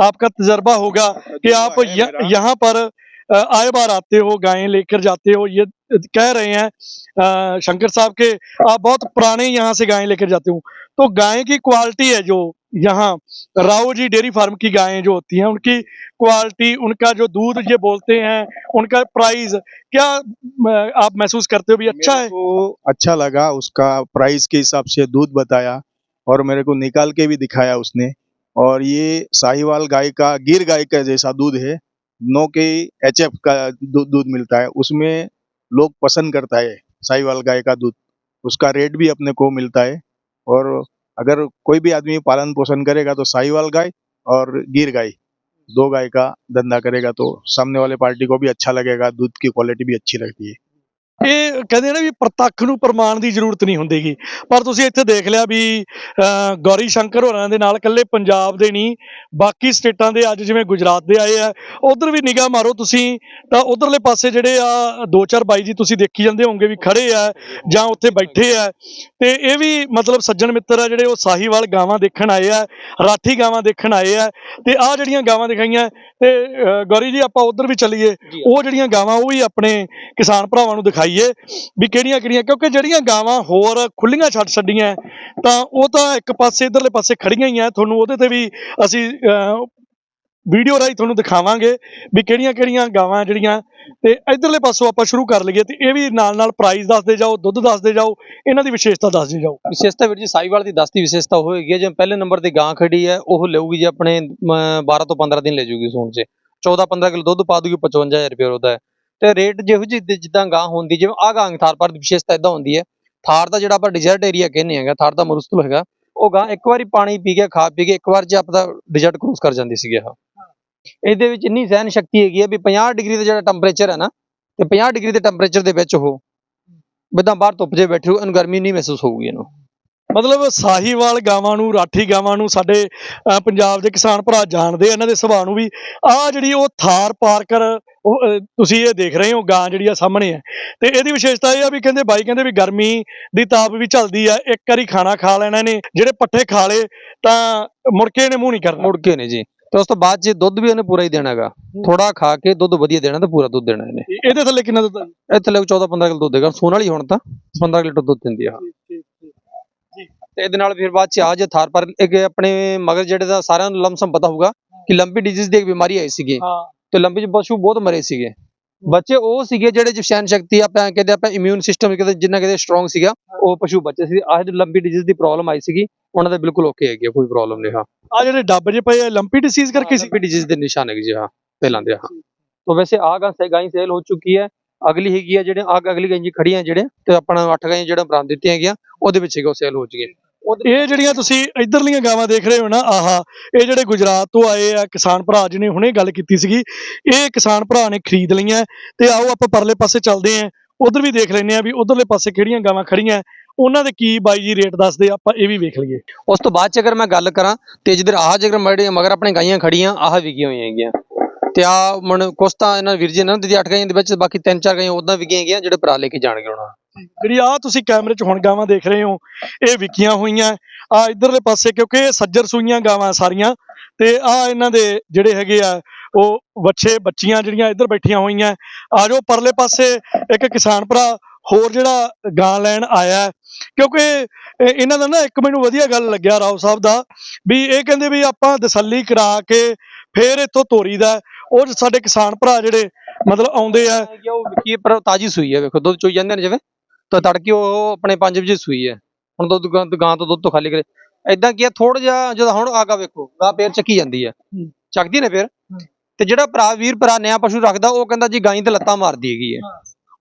आपका तजर्बा होगा कि आप है य- मेरा। यहाँ पर अ, आए बार आते हो गायें लेकर जाते हो ये कह रहे हैं शंकर साहब के आप बहुत पुराने यहाँ से गायें लेकर जाते हो। तो गाय की क्वालिटी है जो यहाँ राओ जी डेयरी फार्म की गायें जो होती हैं उनकी क्वालिटी उनका जो दूध ये बोलते हैं उनका प्राइस क्या आप महसूस करते हो भी? अच्छा है। अच्छा लगा उसका प्राइस के हिसाब से दूध बताया और मेरे को निकाल के भी दिखाया उसने। और ये साहिवाल गाय का गिर गाय का जैसा दूध है नो के एच एफ़ का दूध मिलता है, उसमें लोग पसंद करता है, साहिवाल गाय का दूध। उसका रेट भी अपने को मिलता है और अगर कोई भी आदमी पालन पोषण करेगा तो साहिवाल गाय और गिर गाय, दो गाय का धंधा करेगा तो सामने वाले पार्टी को भी अच्छा लगेगा, दूध की क्वालिटी भी अच्छी लगती है। ਇਹ ਕਹਿੰਦੇ ਨੇ ਵੀ ਪ੍ਰਤੱਖ ਨੂੰ ਪ੍ਰਮਾਣ ਦੀ ਜ਼ਰੂਰਤ ਨਹੀਂ ਹੁੰਦੀਗੀ। ਪਰ ਤੁਸੀਂ ਇੱਥੇ ਦੇਖ ਲਿਆ ਵੀ ਗੌਰੀ ਸ਼ੰਕਰ ਹੋਰਾਂ ਦੇ ਨਾਲ ਇਕੱਲੇ ਪੰਜਾਬ ਦੇ ਨਹੀਂ ਬਾਕੀ ਸਟੇਟਾਂ ਦੇ ਅੱਜ ਜਿਵੇਂ ਗੁਜਰਾਤ ਦੇ ਆਏ ਆ ਉਧਰ ਵੀ ਨਿਗਾਹ ਮਾਰੋ ਤੁਸੀਂ ਤਾਂ ਉਧਰਲੇ ਪਾਸੇ ਜਿਹੜੇ ਆ ਦੋ ਚਾਰ ਬਾਈ ਜੀ ਤੁਸੀਂ ਦੇਖੀ ਜਾਂਦੇ ਹੋਵੋਗੇ ਵੀ ਖੜੇ ਆ ਜਾਂ ਉੱਥੇ ਬੈਠੇ ਆ। ਤੇ ਇਹ ਵੀ ਮਤਲਬ ਸੱਜਣ ਮਿੱਤਰ ਆ ਜਿਹੜੇ ਉਹ ਸਾਹੀਵਾਲ ਗਾਵਾਂ ਦੇਖਣ ਆਏ ਆ ਰਾਠੀ ਗਾਵਾਂ ਦੇਖਣ ਆਏ ਆ ਤੇ ਆ ਜਿਹੜੀਆਂ ਗਾਵਾਂ ਦਿਖਾਈਆਂ ਤੇ ਗੌਰੀ ਜੀ ਆਪਾਂ ਉਧਰ ਵੀ ਚੱਲੀਏ ਉਹ ਜਿਹੜੀਆਂ ਗਾਵਾਂ ਉਹ ਵੀ ਆਪਣੇ ਕਿਸਾਨ ਭਰਾਵਾਂ ਨੂੰ ਦਿਖਾਈਏ ਵੀ ਕਿਹੜੀਆਂ ਕਿਹੜੀਆਂ ਕਿਉਂਕਿ ਜਿਹੜੀਆਂ ਗਾਵਾਂ ਹੋਰ ਖੁੱਲੀਆਂ ਛੱਡ ਛੱਡੀਆਂ ਤਾਂ ਉਹ ਤਾਂ ਇੱਕ ਪਾਸੇ ਇਧਰਲੇ ਪਾਸੇ ਖੜੀਆਂ ਹੀ ਆ। ਤੁਹਾਨੂੰ ਉਹਦੇ ਤੇ ਵੀ ਅਸੀਂ ਵੀਡੀਓ ਰਾਹੀਂ ਤੁਹਾਨੂੰ ਦਿਖਾਵਾਂਗੇ ਵੀ ਕਿਹੜੀਆਂ ਕਿਹੜੀਆਂ ਗਾਵਾਂ ਜਿਹੜੀਆਂ। ਤੇ ਇਧਰਲੇ ਪਾਸੋਂ ਆਪਾਂ ਸ਼ੁਰੂ ਕਰ ਲਈਏ ਤੇ ਇਹ ਵੀ ਨਾਲ ਨਾਲ ਪ੍ਰਾਈਸ ਦੱਸਦੇ ਜਾਓ ਦੁੱਧ ਦੱਸਦੇ ਜਾਓ ਇਹਨਾਂ ਦੀ ਵਿਸ਼ੇਸ਼ਤਾ ਦੱਸਦੇ ਜਾਓ। ਵਿਸ਼ੇਸ਼ਤਾ ਵੀਰ ਜੀ ਸਾਈਵਾਲ ਦੀ ਦਸਤੀ ਵਿਸ਼ੇਸ਼ਤਾ ਹੋਏਗੀ ਹੈਗੀ ਜਿਵੇਂ ਪਹਿਲੇ ਨੰਬਰ ਦੀ ਗਾਂ ਖੜੀ ਹੈ ਉਹ ਲਊਗੀ ਜੀ ਆਪਣੇ ਅਮ, 12 ਤੋਂ 15 ਦਿਨ ਲੈ ਜੂਗੀ ਸੂਣ 'ਚ। 14 15 ਕਿਲੋ ਦੁੱਧ ਪਾ ਦੂਗੀ 55000 ਰੁਪਏ ਉਹਦਾ ਤੇ ਰੇਟ ਜਿਹੋ ਜਿਹੀ ਜਿੱਦਾਂ ਗਾਂ ਹੁੰਦੀ, ਜਿਵੇਂ ਆ ਗਾਂ ਥਾਰ ਪਰ ਵਿਸ਼ੇਸ਼ਤਾ ਇਦਾਂ ਹੁੰਦੀ ਹੈ। ਥਾਰ ਦਾ ਜਿਹੜਾ ਆਪਾਂ ਡਿਜ਼ਰਟ ਏਰੀਆ ਕਹਿੰਦੇ ਹੈਗਾ ਥਾਰ ਦਾ ਮਰੁਸਤਲ ਹੈਗਾ, ਉਹ ਗਾਂ ਇੱਕ ਵਾਰੀ ਪਾਣੀ ਪੀ ਕੇ, ਖਾ ਪੀ ਕੇ, ਇੱਕ ਵਾਰ ਜੇ ਆਪਦਾ ਡਿਜ਼ਰਟ ਕਰੂਜ਼ ਕਰ ਜਾਂਦੀ ਸੀਗੀ ਇਹ ਇਹਦੇ ਵਿੱਚ ਇੰਨੀ ਸਹਿਨ ਸ਼ਕਤੀ ਹੈਗੀ ਹੈ ਵੀ 50 ਡਿਗਰੀ ਦਾ ਜਿਹੜਾ ਟੈਂਪਰੇਚਰ ਹੈ ਨਾ, ਤੇ 50 ਡਿਗਰੀ ਦੇ ਟੈਂਪਰੇਚਰ ਦੇ ਵਿੱਚ ਉਹ ਬਿਦਾਂ ਬਾਹਰ ਧੁੱਪ ਜੇ ਬੈਠੇ ਹੋ ਇਹਨੂੰ ਗਰਮੀ ਨਹੀਂ ਮਹਿਸੂਸ ਹੋਊਗੀ ਇਹਨੂੰ। ਮਤਲਬ ਸਾਹੀਵਾਲ ਗਾਵਾਂ ਨੂੰ ਰਾਠੀ ਗਾਵਾਂ ਨੂੰ ਸਾਡੇ ਪੰਜਾਬ ਦੇ ਕਿਸਾਨ ਭਰਾ ਜਾਣਦੇ ਇਹਨਾਂ ਦੇ ਸੁਭਾਅ ਨੂੰ ਵੀ। ਆ ਜਿਹੜੀ ਉਹ ਥਾਰ ਪਾਰਕਰ ਤੁਸੀਂ ਇਹ ਦੇਖ ਰਹੇ ਹੋ ਗਾਂ ਜਿਹੜੀ ਆ ਸਾਹਮਣੇ ਹੈ ਤੇ ਇਹਦੀ ਵਿਸ਼ੇਸ਼ਤਾ ਇਹ ਆ ਵੀ ਕਹਿੰਦੇ ਬਾਈ ਕਹਿੰਦੇ ਵੀ ਗਰਮੀ ਦੀ ਤਾਪ ਵੀ ਚੱਲਦੀ ਆ ਇੱਕ ਵਾਰੀ ਖਾਣਾ ਖਾ ਲੈਣਾ ਨੇ ਜਿਹੜੇ ਪੱਠੇ ਖਾ ਲੇ ਤਾਂ ਮੁੜ ਕੇ ਇਹਨੇ ਮੂੰਹ ਨਹੀਂ ਕਰਨਾ। ਮੁੜ ਕੇ ਨੇ ਜੀ। ਤੇ ਉਸ ਤੋਂ ਬਾਅਦ ਜੇ ਦੁੱਧ ਵੀ ਇਹਨੇ ਪੂਰਾ ਹੀ ਦੇਣਾਗਾ ਥੋੜਾ ਖਾ ਕੇ ਦੁੱਧ ਵਧੀਆ ਦੇਣਾ ਤੇ ਪੂਰਾ ਦੁੱਧ ਦੇਣਾ ਇਹਨੇ। ਇਹਦੇ ਥੱਲੇ ਕਿੰਨਾ ਦੁੱਧ? ਇਹ ਥੱਲੇ 14 15 ਕਿਲੋ ਦੁੱਧ ਦੇਗਾ ਸੋਨ ਵਾਲੀ ਹੁਣ ਤਾਂ 15 ਲੀਟਰ ਦੁੱਧ ਦਿੰਦੀ ਆ। ਤੇ ਇਹਦੇ ਨਾਲ ਫਿਰ ਬਾਅਦ ਚ ਆ ਜੇ ਥਾਰ ਪਰ ਇੱਕ ਆਪਣੇ ਮਗਰ ਜਿਹੜੇ ਦਾ ਸਾਰਿਆਂ ਨੂੰ ਲੰਮਸਮ ਪਤਾ ਹੋਊਗਾ ਕਿ ਲੰਬੀ ਡਿਜ਼ੀਜ਼ ਦੀ ਇੱਕ ਬਿਮਾਰੀ ਆਈ ਸੀਗੀ। ਤੇ ਲੰਬੀ ਚ ਪਸ਼ੂ ਬਹੁਤ ਮਰੇ ਸੀਗੇ। ਬੱਚੇ ਉਹ ਸੀਗੇ ਜਿਹੜੇ ਚ ਸਹਿਣ ਸ਼ਕਤੀ ਆਪਾਂ ਕਹਿੰਦੇ ਆਪਾਂ ਇਮਿਊਨ ਸਿਸਟਮ ਕਹਿੰਦੇ ਜਿੰਨਾ ਕਹਿੰਦੇ ਸਟਰੋਂਗ ਸੀਗਾ ਉਹ ਪਸ਼ੂ ਬੱਚੇ ਸੀ। ਆਹ ਲੰਬੀ ਡਿਜ਼ੀਜ਼ ਦੀ ਪ੍ਰੋਬਲਮ ਆਈ ਸੀਗੀ ਉਹਨਾਂ ਦਾ ਬਿਲਕੁਲ ਓਕੇ ਹੈਗੀ ਕੋਈ ਪ੍ਰੋਬਲਮ ਨਹੀਂ ਹਾਂ। ਆ ਜਿਹੜੇ ਡੱਬ ਜੇ ਪਏ ਲੰਪੀ ਡਿਜ਼ੀਜ਼ ਕਰਕੇ ਸੀ। ਡਿਜ਼ੀਜ਼ ਦੇ ਨਿਸ਼ਾਨ ਹੈਗੇ ਜੀ ਹਾਂ ਪਹਿਲਾਂ ਦੇ ਹਾਂ। ਤੋਂ ਵੈਸੇ ਆ ਗਾਂ ਸੇ ਗਾਂ ਸੇਲ ਹੋ ਚੁੱਕੀ ਹੈ। ਅਗਲੀ ਹੈਗੀ ਆ ਜਿਹੜੇ ਆਗ ਅਗਲੀ ਗਾਂ ਜੀ ਖੜੀਆਂ ਜਿਹੜੇ ਤੇ ਆਪਣਾ ਅੱਠ ਗਾਂ ਜਿਹੜਾ ਬਰਾਂਦ ਦਿੱਤੀਆਂ ਹੈਗੀਆਂ ਉਹਦੇ ਵਿੱਚ ਹੀ ਉਹ ਸੇਲ ਹੋ ਚੁੱਕੀ ਹੈ। ਇਹ ਜਿਹੜੀਆਂ ਤੁਸੀਂ ਇਧਰਲੀਆਂ ਗਾਵਾਂ ਦੇਖ ਰਹੇ ਹੋ ਨਾ ਆਹਾ ਇਹ ਜਿਹੜੇ ਗੁਜਰਾਤ ਤੋਂ ਆਏ ਆ ਕਿਸਾਨ ਭਰਾ ਜਿਹਨੇ ਹੁਣੇ ਗੱਲ ਕੀਤੀ ਸੀਗੀ ਇਹ ਕਿਸਾਨ ਭਰਾ ਨੇ ਖਰੀਦ ਲਈਆਂ ਤੇ ਆਓ ਆਪਾਂ ਪਰਲੇ ਪਾਸੇ ਚੱਲਦੇ ਆਂ ਉਧਰ ਵੀ ਦੇਖ ਲੈਂਦੇ ਆ ਵੀ ਉਧਰਲੇ ਪਾਸੇ ਕਿਹੜੀਆਂ ਗਾਵਾਂ ਖੜੀਆਂ ਉਹਨਾਂ ਦੇ ਕੀ ਬਾਈ ਜੀ ਰੇਟ ਦੱਸਦੇ ਆਪਾਂ ਇਹ ਵੀ ਵੇਖ ਲਈਏ। ਉਸ ਤੋਂ ਬਾਅਦ ਚ ਅਗਰ ਮੈਂ ਗੱਲ ਕਰਾਂ ਤੇ ਜਿੱਧਰ ਆਹ ਜਗਰ ਮੜੇ ਮਗਰ ਆਪਣੇ ਗਾਈਆਂ ਖੜੀਆਂ ਆਹ ਵਿਕੀਆਂ ਹੋਈਆਂ ਹੈਗੀਆਂ। ਤੇ ਆ ਮਨ ਕੁਛ ਤਾਂ ਇਹਨਾਂ ਵੀਰ ਜੀ ਨੇ ਦਿੱਤੀ 8 ਗਾਈਆਂ ਦੇ ਵਿੱਚ ਬਾਕੀ 3-4 ਗਾਈਆਂ ਉਦਾਂ ਵਿਕੀਆਂ ਹੈਗੀਆਂ ਜਿਹੜੇ ਭਰਾ ਲੈ ਕੇ ਜਾਣਗੇ ਹੁਣ। ਜਿਹੜੀ ਆ ਤੁਸੀਂ ਕੈਮਰੇ 'ਚ ਹੁਣ ਗਾਵਾਂ ਦੇਖ ਰਹੇ ਹੋ, ਇਹ ਵਿਕੀਆਂ ਹੋਈਆਂ। ਆ ਇਧਰਲੇ ਪਾਸੇ ਕਿਉਂਕਿ ਇਹ ਸੱਜਰ ਸੂਈਆਂ ਗਾਵਾਂ ਸਾਰੀਆਂ। ਤੇ ਆ ਇਹਨਾਂ ਦੇ ਜਿਹੜੇ ਹੈਗੇ ਆ, ਉਹ ਬੱਚੇ ਬੱਚੀਆਂ ਜਿਹੜੀਆਂ ਇੱਧਰ ਬੈਠੀਆਂ ਹੋਈਆਂ। ਆ ਜੋ ਪਰਲੇ ਪਾਸੇ, ਇੱਕ ਕਿਸਾਨ ਭਰਾ ਹੋਰ ਜਿਹੜਾ ਗਾਂ ਲੈਣ ਆਇਆ ਕਿਉਂਕਿ ਇਹਨਾਂ ਦਾ ਨਾ ਇੱਕ ਮੈਨੂੰ ਵਧੀਆ ਗੱਲ ਲੱਗਿਆ ਰਾਓ ਸਾਹਿਬ ਦਾ, ਵੀ ਇਹ ਕਹਿੰਦੇ ਵੀ ਆਪਾਂ ਤਸੱਲੀ ਕਰਾ ਕੇ ਫੇਰ ਇੱਥੋਂ ਤੋਰੀ ਦਾ ਉਹ ਸਾਡੇ ਕਿਸਾਨ ਭਰਾ ਜਿਹੜੇ ਮਤਲਬ ਆਉਂਦੇ ਆ। ਉਹ ਵਿਕੀ ਪਰ ਤਾਜੀ ਸੂਈ ਹੈ, ਵੇਖੋ, ਦੁੱਧ ਚੋਈ ਜਾਂਦੇ ਨੇ ਜਿਵੇਂ। ਤਾਂ ਤੜਕੇ ਉਹ ਆਪਣੇ 5 ਵਜੇ ਸੂਈ ਹੈ। ਹੁਣ ਦੁੱਧ ਗਾਂ ਗਾਂ ਤੋਂ ਦੁੱਧ ਤੋਂ ਖਾਲੀ ਕਰੇ। ਐਦਾਂ ਕੀ ਆ ਥੋੜਾ ਜਿਹਾ ਜਦੋਂ ਹੁਣ ਆਗਾ ਵੇਖੋ ਗਾਂ ਪੇਰ ਚੱਕੀ ਜਾਂਦੀ ਹੈ। ਹੂੰ। ਚੱਕਦੀ ਨੇ ਫੇਰ? ਤੇ ਜਿਹੜਾ ਭਰਾ ਵੀਰ ਭਰਾ ਨਿਆ ਪਸ਼ੂ ਰੱਖਦਾ ਉਹ ਕਹਿੰਦਾ ਜੀ ਗਾਂ ਤੇ ਲੱਤਾਂ ਮਾਰਦੀ ਹੈਗੀ ਹੈ।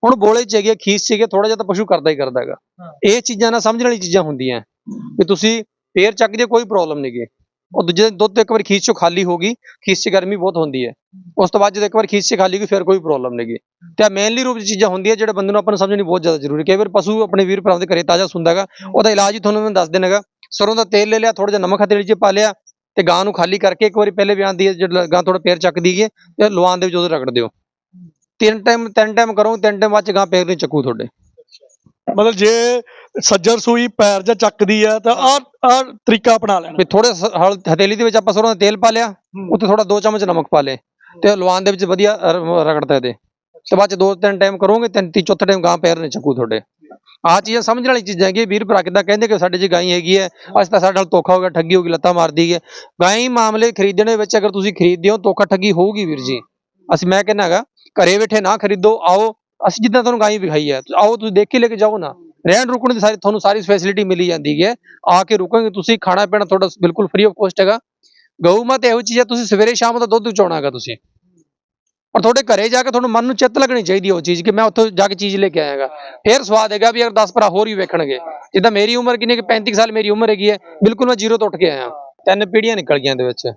ਹੁਣ ਬੋਲੇ ਚ ਹੈਗੇ ਖੀਸ ਚ ਹੈਗੇ ਥੋੜਾ ਜਿਹਾ ਤਾਂ ਪਸ਼ੂ ਕਰਦਾ ਹੀ ਕਰਦਾ ਹੈਗਾ। ਹਾਂ। ਇਹ ਚੀਜ਼ਾਂ ਨਾ ਸਮਝਣ ਵਾਲੀ ਚੀਜ਼ਾਂ ਹੁੰਦੀਆਂ। ਵੀ ਤੁਸੀਂ ਪੇਰ ਚੱਕਦੇ ਕੋਈ ਪ੍ਰੋਬਲਮ ਨਹੀਂ ਗੀ। ਉਹ ਦੂਜੇ ਦਿਨ ਦੁੱਧ ਇੱਕ ਵਾਰ ਖੀਸ ਚੋਂ ਖਾਲੀ ਹੋ ਗਈ, ਖੀਸ ਚ ਗਰਮੀ ਬਹੁਤ ਹੁੰਦੀ ਹੈ। ਉਸ ਤੋਂ ਬਾਅਦ ਜਦੋਂ ਇੱਕ ਵਾਰ ਖੀਸ ਚ ਖਾਲੀ ਗਈ, ਫਿਰ ਕੋਈ ਪ੍ਰੋਬਲਮ ਨਹੀਂ ਗੀ। ਤੇ ਮੇਨਲੀ ਰੂਪ ਚ ਚੀਜ਼ਾਂ ਹੁੰਦੀਆਂ ਜਿਹੜੇ ਬੰਦੇ ਨੂੰ ਆਪਾਂ ਨੂੰ ਸਮਝਣੀ ਬਹੁਤ ਜ਼ਿਆਦਾ ਜ਼ਰੂਰੀ। ਕਈ ਵਾਰ ਪਸ਼ੂ ਆਪਣੇ ਵੀਰ ਭਰਾਵਾਂ ਦੇ ਘਰੇ ਤਾਜ਼ਾ ਸੁੰਦਾ ਹੈਗਾ, ਉਹਦਾ ਇਲਾਜ ਹੀ ਤੁਹਾਨੂੰ ਮੈਂ ਦੱਸ ਦੇਣਾਗਾ ਸਰੋਂ ਦਾ ਤੇਲ ਲੈ ਲਿਆ ਥੋੜਾ ਜਿਹਾ ਨਮਕ ਹਥੇਲੀ ਚ ਪਾ ਲਿਆ ਤੇ ਗਾਂ ਨੂੰ ਖਾਲੀ ਕਰਕੇ ਇੱਕ ਵਾਰੀ ਪਹਿਲੇ ਵੀ ਆਂਦੀ ਹੈ ਜਦੋਂ ਗਾਂ ਥੋੜਾ ਪੈਰ ਚੱਕਦੀ ਹੈ, ਤੇ ਲਵਾਨ ਦੇ ਵਿੱਚ ਉਹਦੇ ਰਗੜ ਦਿਓ। ਤਿੰਨ ਟਾਈਮ ਤਿੰਨ ਟਾਈਮ ਕਰੋ, ਤਿੰਨ ਟਾਈਮ ਬਾਅਦ ਚ ਗਾਂ ਪੈਰ ਨਹੀਂ ਚੱਕੂ ਤੁਹਾਡੇ। ਮਤਲਬ ਜੇ ਸੱਜਰ ਸੂਈ ਪੈਰ ਜਾਂ ਚੱਕਦੀ ਆ ਤਾਂ ਆ ਆ ਤਰੀਕਾ ਅਪਣਾ ਲੈਣਾ। ਵੀ ਥੋੜੇ ਹਥੇਲੀ ਦੇ ਵਿੱਚ ਆਪਾਂ ਸਰੋਂ ਦਾ ਤੇਲ ਪਾ ਲਿਆ ਉੱਤੇ ਥੋੜਾ 2 ਚਮਚ ਨਮਕ ਪਾ ਲੇ ਤੇ ਲਵਾਨ ਦੇ ਵਿੱਚ ਵਧੀਆ ਰ- ਰਗੜਤਾ ਇਹਦੇ। ਤੇ ਬਾਅਦ ਚ ਦੋ ਤਿੰਨ ਟਾਈਮ ਕਰੋਗੇ ਤਿੰਨ ਤੀ ਚੌਥੇ ਟਾਈਮ ਗਾਂ ਪੈਰ ਨਹੀਂ ਚੱਕੂ ਤੁਹਾਡੇ। ਆਹ ਚੀਜ਼ਾਂ ਸਮਝਣ ਵਾਲੀ ਚੀਜ਼ਾਂ ਹੈਗੀਆਂ ਵੀਰ ਭਰਾ ਕਿੱਦਾਂ ਕਹਿੰਦੇ ਕਿ ਸਾਡੇ 'ਚ ਗਾਈ ਹੈਗੀ ਹੈ ਅੱਜ ਤਾਂ ਸਾਡੇ ਨਾਲ ਧੋਖਾ ਹੋ ਗਿਆ ਠੱਗੀ ਹੋ ਗਈ ਲੱਤਾਂ ਮਾਰਦੀ ਹੈ। ਗਾਈ ਮਾਮਲੇ ਖਰੀਦਣ ਦੇ ਵਿੱਚ ਅਗਰ ਤੁਸੀਂ ਖਰੀਦਦੇ ਹੋ ਧੋਖਾ ਠੱਗੀ ਹੋਊਗੀ ਵੀਰ ਜੀ। ਅਸੀਂ ਮੈਂ ਕਹਿੰਦਾ ਹੈਗਾ ਘਰੇ ਬੈਠੇ ਨਾ ਖਰੀਦੋ ਆਓ ਅਸੀਂ ਜਿੱਦਾਂ ਤੁਹਾਨੂੰ ਗਾਈ ਵਿਖਾਈ ਹੈ ਆਓ ਤੁਸੀਂ ਦੇਖ ਕੇ ਲੈ ਕੇ ਜਾਓ ਨਾ। ਰਹਿਣ ਰੁਕਣ ਦੀ ਸਾਰੀ, ਤੁਹਾਨੂੰ ਸਾਰੀ ਫੈਸਿਲਿਟੀ ਮਿਲੀ ਜਾਂਦੀ ਹੈ। ਆ ਕੇ ਰੁਕੋਗੇ, ਤੁਸੀਂ ਖਾਣਾ ਪੀਣਾ ਤੁਹਾਡਾ ਬਿਲਕੁਲ ਫ੍ਰੀ ਆਫ ਕੋਸਟ ਹੈਗਾ। ਗਊ ਮਾਤਾ ਇਹੋ ਚੀਜ਼ ਹੈ ਤੁਸੀਂ ਸਵੇਰੇ ਸ਼ਾਮ ਦਾ ਦੁੱਧ ਚੋਣਾ ਹੈਗਾ ਤੁਸੀਂ। ਔਰ ਤੁਹਾਡੇ ਘਰੇ ਜਾ ਕੇ ਤੁਹਾਨੂੰ ਮਨ ਨੂੰ ਚਿੱਤ ਲੱਗਣੀ ਚਾਹੀਦੀ ਹੈ ਉਹ ਚੀਜ਼ ਕਿ ਮੈਂ ਉੱਥੋਂ ਜਾ ਕੇ ਚੀਜ਼ ਲੈ ਕੇ ਆਇਆਗਾ। ਫੇਰ ਸਵਾਦ ਹੈਗਾ ਵੀ ਅਗਰ 10 ਭਰਾ ਹੋਰ ਵੀ ਵੇਖਣਗੇ। ਜਿੱਦਾਂ ਮੇਰੀ ਉਮਰ ਕਿੰਨੀ ਕਿ 35 ਸਾਲ ਮੇਰੀ ਉਮਰ ਹੈਗੀ ਹੈ, ਬਿਲਕੁਲ ਮੈਂ ਜ਼ੀਰੋ ਤੋਂ ਉੱਠ ਕੇ ਆਇਆ। ਤਿੰਨ ਪੀੜ੍ਹੀਆਂ ਨਿਕਲ ਗਈਆਂ ਦੇ ਵਿੱਚ।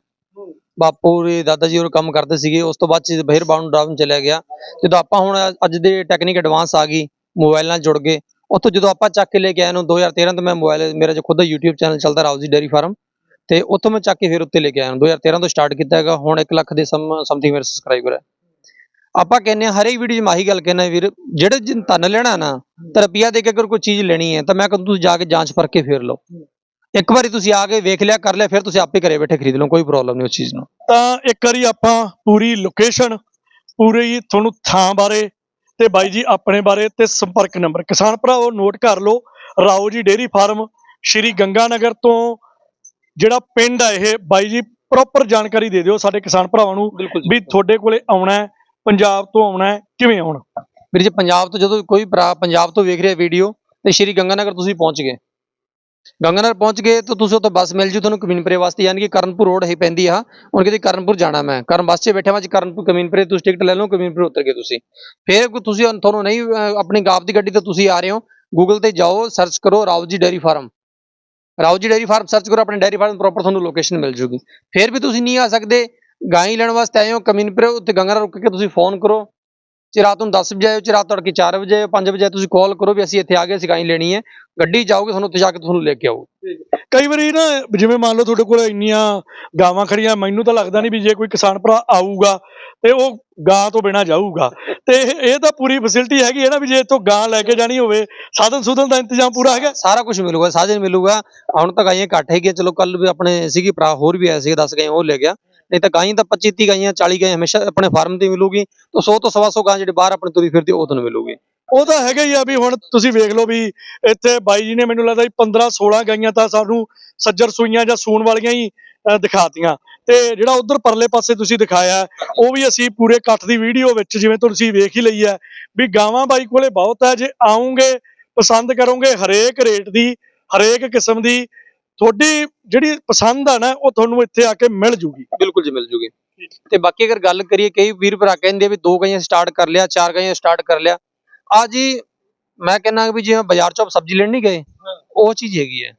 ਬਾਪੂ ਦੇ ਦਾਦਾ ਜੀ ਹੋਰ ਕੰਮ ਕਰਦੇ ਸੀਗੇ, ਉਸ ਤੋਂ ਬਾਅਦ ਚ ਬਹਿਰ ਬਾਉਂ ਡਰਾਵਨ ਚਲਿਆ ਗਿਆ। ਜਦੋਂ ਆਪਾਂ ਹੁਣ ਅੱਜ ਦੇ ਟੈਕਨੀਕ ਐਡਵਾਂਸ ਆ ਗਈ ਮੋਬਾਈਲ ਨਾਲ ਜੁੜ ਗਏ ਉੱਥੋਂ ਜਦੋਂ ਆਪਾਂ ਚੱਕ ਕੇ ਲੈ ਕੇ ਆਏ ਨੂੰ 2013 ਤੋਂ ਮੈਂ ਮੋਬਾਈਲ ਮੇਰਾ ਜੋ ਖੁਦ ਦਾ YouTube ਚੈਨਲ ਚੱਲਦਾ ਰਾਉਜੀ ਡੇਅਰੀ ਫਾਰਮ ਤੇ ਉੱਥੋਂ ਮੈਂ ਚੱਕ ਕੇ ਫਿਰ ਉੱਤੇ ਲੈ ਕੇ ਆਇਆ ਨੂੰ। 2013 ਤੋਂ ਸਟਾਰਟ ਕੀਤਾ ਹੈਗਾ, ਹੁਣ 1 ਲੱਖ ਦੇ ਸਮ ਸਮਥਿੰਗ ਮੇਰੇ ਸਬਸਕ੍ਰਾਈਬਰ ਹੈ। ਆਪਾਂ ਕਹਿੰਦੇ ਹਾਂ ਹਰੇਕ ਵੀਡੀਓ 'ਚ ਮਾਹੀ ਗੱਲ ਕਹਿੰਦਾ ਵੀਰ, ਜਿਹੜੇ ਜਿਨ ਤਨ ਲੈਣਾ ਨਾ, ਤਾਂ ਰੁਪਈਆ ਦੇ ਕੇ ਅਗਰ ਕੋਈ ਚੀਜ਼ ਲੈਣੀ ਹੈ, ਤਾਂ ਮੈਂ ਕਹਿੰਦਾ ਤੁਸੀਂ ਜਾ ਕੇ ਜਾਂਚ ਪਰਖ ਕੇ ਫੇਰ ਲਓ। ਇੱਕ ਵਾਰੀ ਤੁਸੀਂ ਆ ਕੇ ਵੇਖ ਲਿਆ, ਕਰ ਲਿਆ, ਫਿਰ ਤੁਸੀਂ ਆਪੇ ਘਰੇ ਬੈਠੇ ਖਰੀਦ ਲਓ, ਕੋਈ ਪ੍ਰੋਬਲਮ ਨਹੀਂ ਉਸ ਚੀਜ਼ ਨੂੰ। ਤਾਂ ਇੱਕ ਵਾਰੀ ਆਪਾਂ ਪੂਰੀ ਲੋਕੇਸ਼ਨ ਪੂਰੀ ਤੁਹਾਨੂੰ ਥਾਂ ਬਾਰੇ ਤੇ ਬਾਈ ਜੀ ਆਪਣੇ ਬਾਰੇ ਤੇ ਸੰਪਰਕ ਨੰਬਰ। ਕਿਸਾਨ ਭਰਾਵੋ ਨੋਟ ਕਰ ਲਓ ਰਾਓ ਜੀ ਡੇਅਰੀ ਫਾਰਮ ਸ਼੍ਰੀ ਗੰਗਾ ਨਗਰ ਤੋਂ ਜਿਹੜਾ ਪਿੰਡ ਆ ਇਹ ਬਾਈ ਜੀ ਪ੍ਰੋਪਰ ਜਾਣਕਾਰੀ ਦੇ ਦਿਓ ਸਾਡੇ ਕਿਸਾਨ ਭਰਾਵਾਂ ਨੂੰ ਵੀ ਤੁਹਾਡੇ ਕੋਲੇ ਆਉਣਾ ਹੈ ਪੰਜਾਬ ਤੋਂ ਆਉਣਾ ਹੈ ਕਿਵੇਂ ਆਉਣਾ? ਵੀਰ ਜੀ ਪੰਜਾਬ ਤੋਂ ਜਦੋਂ ਕੋਈ ਭਰਾ ਪੰਜਾਬ ਤੋਂ ਵੇਖ ਰਿਹਾ ਵੀਡੀਓ ਤੇ ਸ਼੍ਰੀ ਗੰਗਾਨਗਰ ਤੁਸੀਂ ਪਹੁੰਚ ਗਏ। ਗੰਗਾਨਗਰ ਪਹੁੰਚ ਗਏ ਤਾਂ ਤੁਸੀਂ ਉੱਥੋਂ ਬੱਸ ਮਿਲ ਜੂ, ਤੁਹਾਨੂੰ ਕਮੀਨਪੁਰੇ ਵਾਸਤੇ, ਯਾਨੀ ਕਿ ਕਰਨਪੁਰ ਰੋਡ ਹੀ ਪੈਂਦੀ ਆ। ਹੁਣ ਕਿਤੇ ਕਰਨਪੁਰ ਜਾਣਾ ਮੈਂ। ਕਰਨ ਬੱਸ 'ਚ ਬੈਠਾ ਮੈਂ ਜੀ ਕਰਨਪੁਰ ਕਮੀਨਪੁਰੇ ਤੁਸੀਂ ਟਿਕਟ ਲੈ ਲਓ ਕਮੀਨਪੁਰ ਉਤਰ ਗਏ ਤੁਸੀਂ। ਫਿਰ ਤੁਸੀਂ ਤੁਹਾਨੂੰ ਨਹੀਂ ਆਪਣੀ ਗਾਪ ਦੀ ਗੱਡੀ 'ਤੇ ਤੁਸੀਂ ਆ ਰਹੇ ਹੋ ਗੂਗਲ ਤੇ ਜਾਓ ਸਰਚ ਕਰੋ Raoji dairy farm. Raoji dairy farm search ਕਰੋ, ਆਪਣੇ ਡੇਅਰੀ ਫਾਰਮ ਪ੍ਰੋਪਰ ਤੁਹਾਨੂੰ ਲੋਕੇਸ਼ਨ ਮਿਲ ਜੂਗੀ। ਫਿਰ ਵੀ ਤੁਸੀਂ ਨਹੀਂ ਆ ਸਕਦੇ ਗਾਂ ਲੈਣ ਵਾਸਤੇ ਆਏ ਹੋ ਕਮੀਨਪੁਰੇ ਉੱਤੇ ਗੰਗਾਨਗਰ ਰੁਕ ਕੇ ਤੁਸੀਂ ਫੋਨ ਕਰੋ। ਜੇ ਰਾਤ ਨੂੰ 10 ਵਜੇ ਆਇਓ ਜੇ ਰਾਤ ਤੜਕੇ 4 ਵਜੇ ਆਇਓ 5 ਵਜੇ ਤੁਸੀਂ ਕਾਲ ਕਰੋ ਵੀ ਅਸੀਂ ਇੱਥੇ ਆ ਗਏ ਅਸੀਂ ਹੀ ਲੈਣੀ ਹੈ। ਗੱਡੀ ਜਾਓਗੇ ਤੁਹਾਨੂੰ ਉੱਥੇ ਜਾ ਕੇ ਤੁਹਾਨੂੰ ਲੈ ਕੇ ਆਓ। ਕਈ ਵਾਰੀ ਨਾ ਜਿਵੇਂ ਮੰਨ ਲਓ ਤੁਹਾਡੇ ਕੋਲ ਇੰਨੀਆਂ ਗਾਵਾਂ ਖੜੀਆਂ ਮੈਨੂੰ ਤਾਂ ਲੱਗਦਾ ਨਹੀਂ ਵੀ ਜੇ ਕੋਈ ਕਿਸਾਨ ਭਰਾ ਆਊਗਾ ਤੇ ਉਹ ਗਾਂ ਤੋਂ ਬਿਨਾ ਜਾਊਗਾ। ਤੇ ਇਹ ਤਾਂ ਪੂਰੀ ਫੈਸਿਲਿਟੀ ਹੈਗੀ ਹੈ ਨਾ ਵੀ ਜੇ ਇੱਥੋਂ ਗਾਂ ਲੈ ਕੇ ਜਾਣੀ ਹੋਵੇ ਸਾਧਨ ਸੁਧਨ ਦਾ ਇੰਤਜ਼ਾਮ ਪੂਰਾ ਹੈਗਾ? ਸਾਰਾ ਕੁਝ ਮਿਲੂਗਾ ਸਾਜਨ ਮਿਲੂਗਾ। ਹੁਣ ਤਾਂ ਗਾਈਆਂ ਘੱਟ ਹੈਗੀਆਂ ਚਲੋ ਕੱਲ ਵੀ ਆਪਣੇ ਸੀਗੀ ਭਰਾ ਹੋਰ ਵੀ ਆਏ ਸੀਗੇ 10 ਗਾਈਆਂ ਉਹ ਲੈ ਗਿਆ। ਨਹੀਂ ਤਾਂ ਗਾਈਆਂ ਤਾਂ 25 30 ਗਾਈਆਂ 40 ਗਾਈਆਂ ਹਮੇਸ਼ਾ ਆਪਣੇ ਫਾਰਮ ਤੇ ਮਿਲੂਗੀ ਤਾਂ 100 ਤੋਂ ਸਵਾ ਗਾਂ ਜਿਹੜੇ ਬਾਹਰ ਆਪਣੇ ਤੁਰੀ ਫਿਰਦੀ ਉਹ ਤੁਹਾਨੂੰ ਮਿਲੂਗੀ। ਉਹ ਤਾਂ ਹੈਗਾ ਹੀ ਆ ਵੀ ਹੁਣ ਤੁਸੀਂ ਵੇਖ ਲਓ ਵੀ ਇੱਥੇ ਬਾਈ ਜੀ ਨੇ ਮੈਨੂੰ ਲੱਗਦਾ 15 16 ਗਾਈਆਂ ਤਾਂ ਸਾਨੂੰ ਸੱਜਰ ਸੂਈਆਂ ਜਾਂ ਸੂਣ ਵਾਲੀਆਂ ਹੀ ਅਹ, ਦਿਖਾਤੀਆਂ। ਤੇ ਜਿਹੜਾ ਉਧਰ ਪਰਲੇ ਪਾਸੇ ਤੁਸੀਂ ਦਿਖਾਇਆ ਉਹ ਵੀ ਅਸੀਂ ਪੂਰੇ ਇਕੱਠ ਦੀ ਵੀਡੀਓ ਵਿੱਚ ਜਿਵੇਂ ਤੁਸੀਂ ਵੇਖ ਹੀ ਲਈ ਹੈ ਵੀ ਗਾਵਾਂ ਬਾਈ ਕੋਲੇ ਬਹੁਤ ਹੈ ਜੇ ਆਉਂਗੇ ਪਸੰਦ ਕਰੋਗੇ ਹਰੇਕ ਰੇਟ ਦੀ ਹਰੇਕ ਕਿਸਮ ਦੀ ਤੁਹਾਡੀ ਜਿਹੜੀ ਪਸੰਦ ਆ ਨਾ ਉਹ ਤੁਹਾਨੂੰ ਇੱਥੇ ਆ ਕੇ ਮਿਲ ਜੂਗੀ। ਬਿਲਕੁਲ ਜੀ ਮਿਲ ਜੂਗੀ। ਤੇ ਬਾਕੀ ਅਗਰ ਗੱਲ ਕਰੀਏ ਕਈ ਵੀਰ ਭਰਾ ਕਹਿੰਦੇ ਵੀ ਦੋ ਗਾਈਆਂ ਸਟਾਰਟ ਕਰ ਲਿਆ ਚਾਰ ਗਾਈਆਂ ਸਟਾਰਟ ਕਰ ਲਿਆ। ਆ ਜੀ ਮੈਂ ਕਹਿੰਦਾ ਵੀ ਜਿਵੇਂ ਬਾਜ਼ਾਰ ਚੋਂ ਸਬਜ਼ੀ ਲੈਣ ਨਹੀਂ ਗਏ ਉਹ ਚੀਜ਼ ਹੈਗੀ ਹੈ।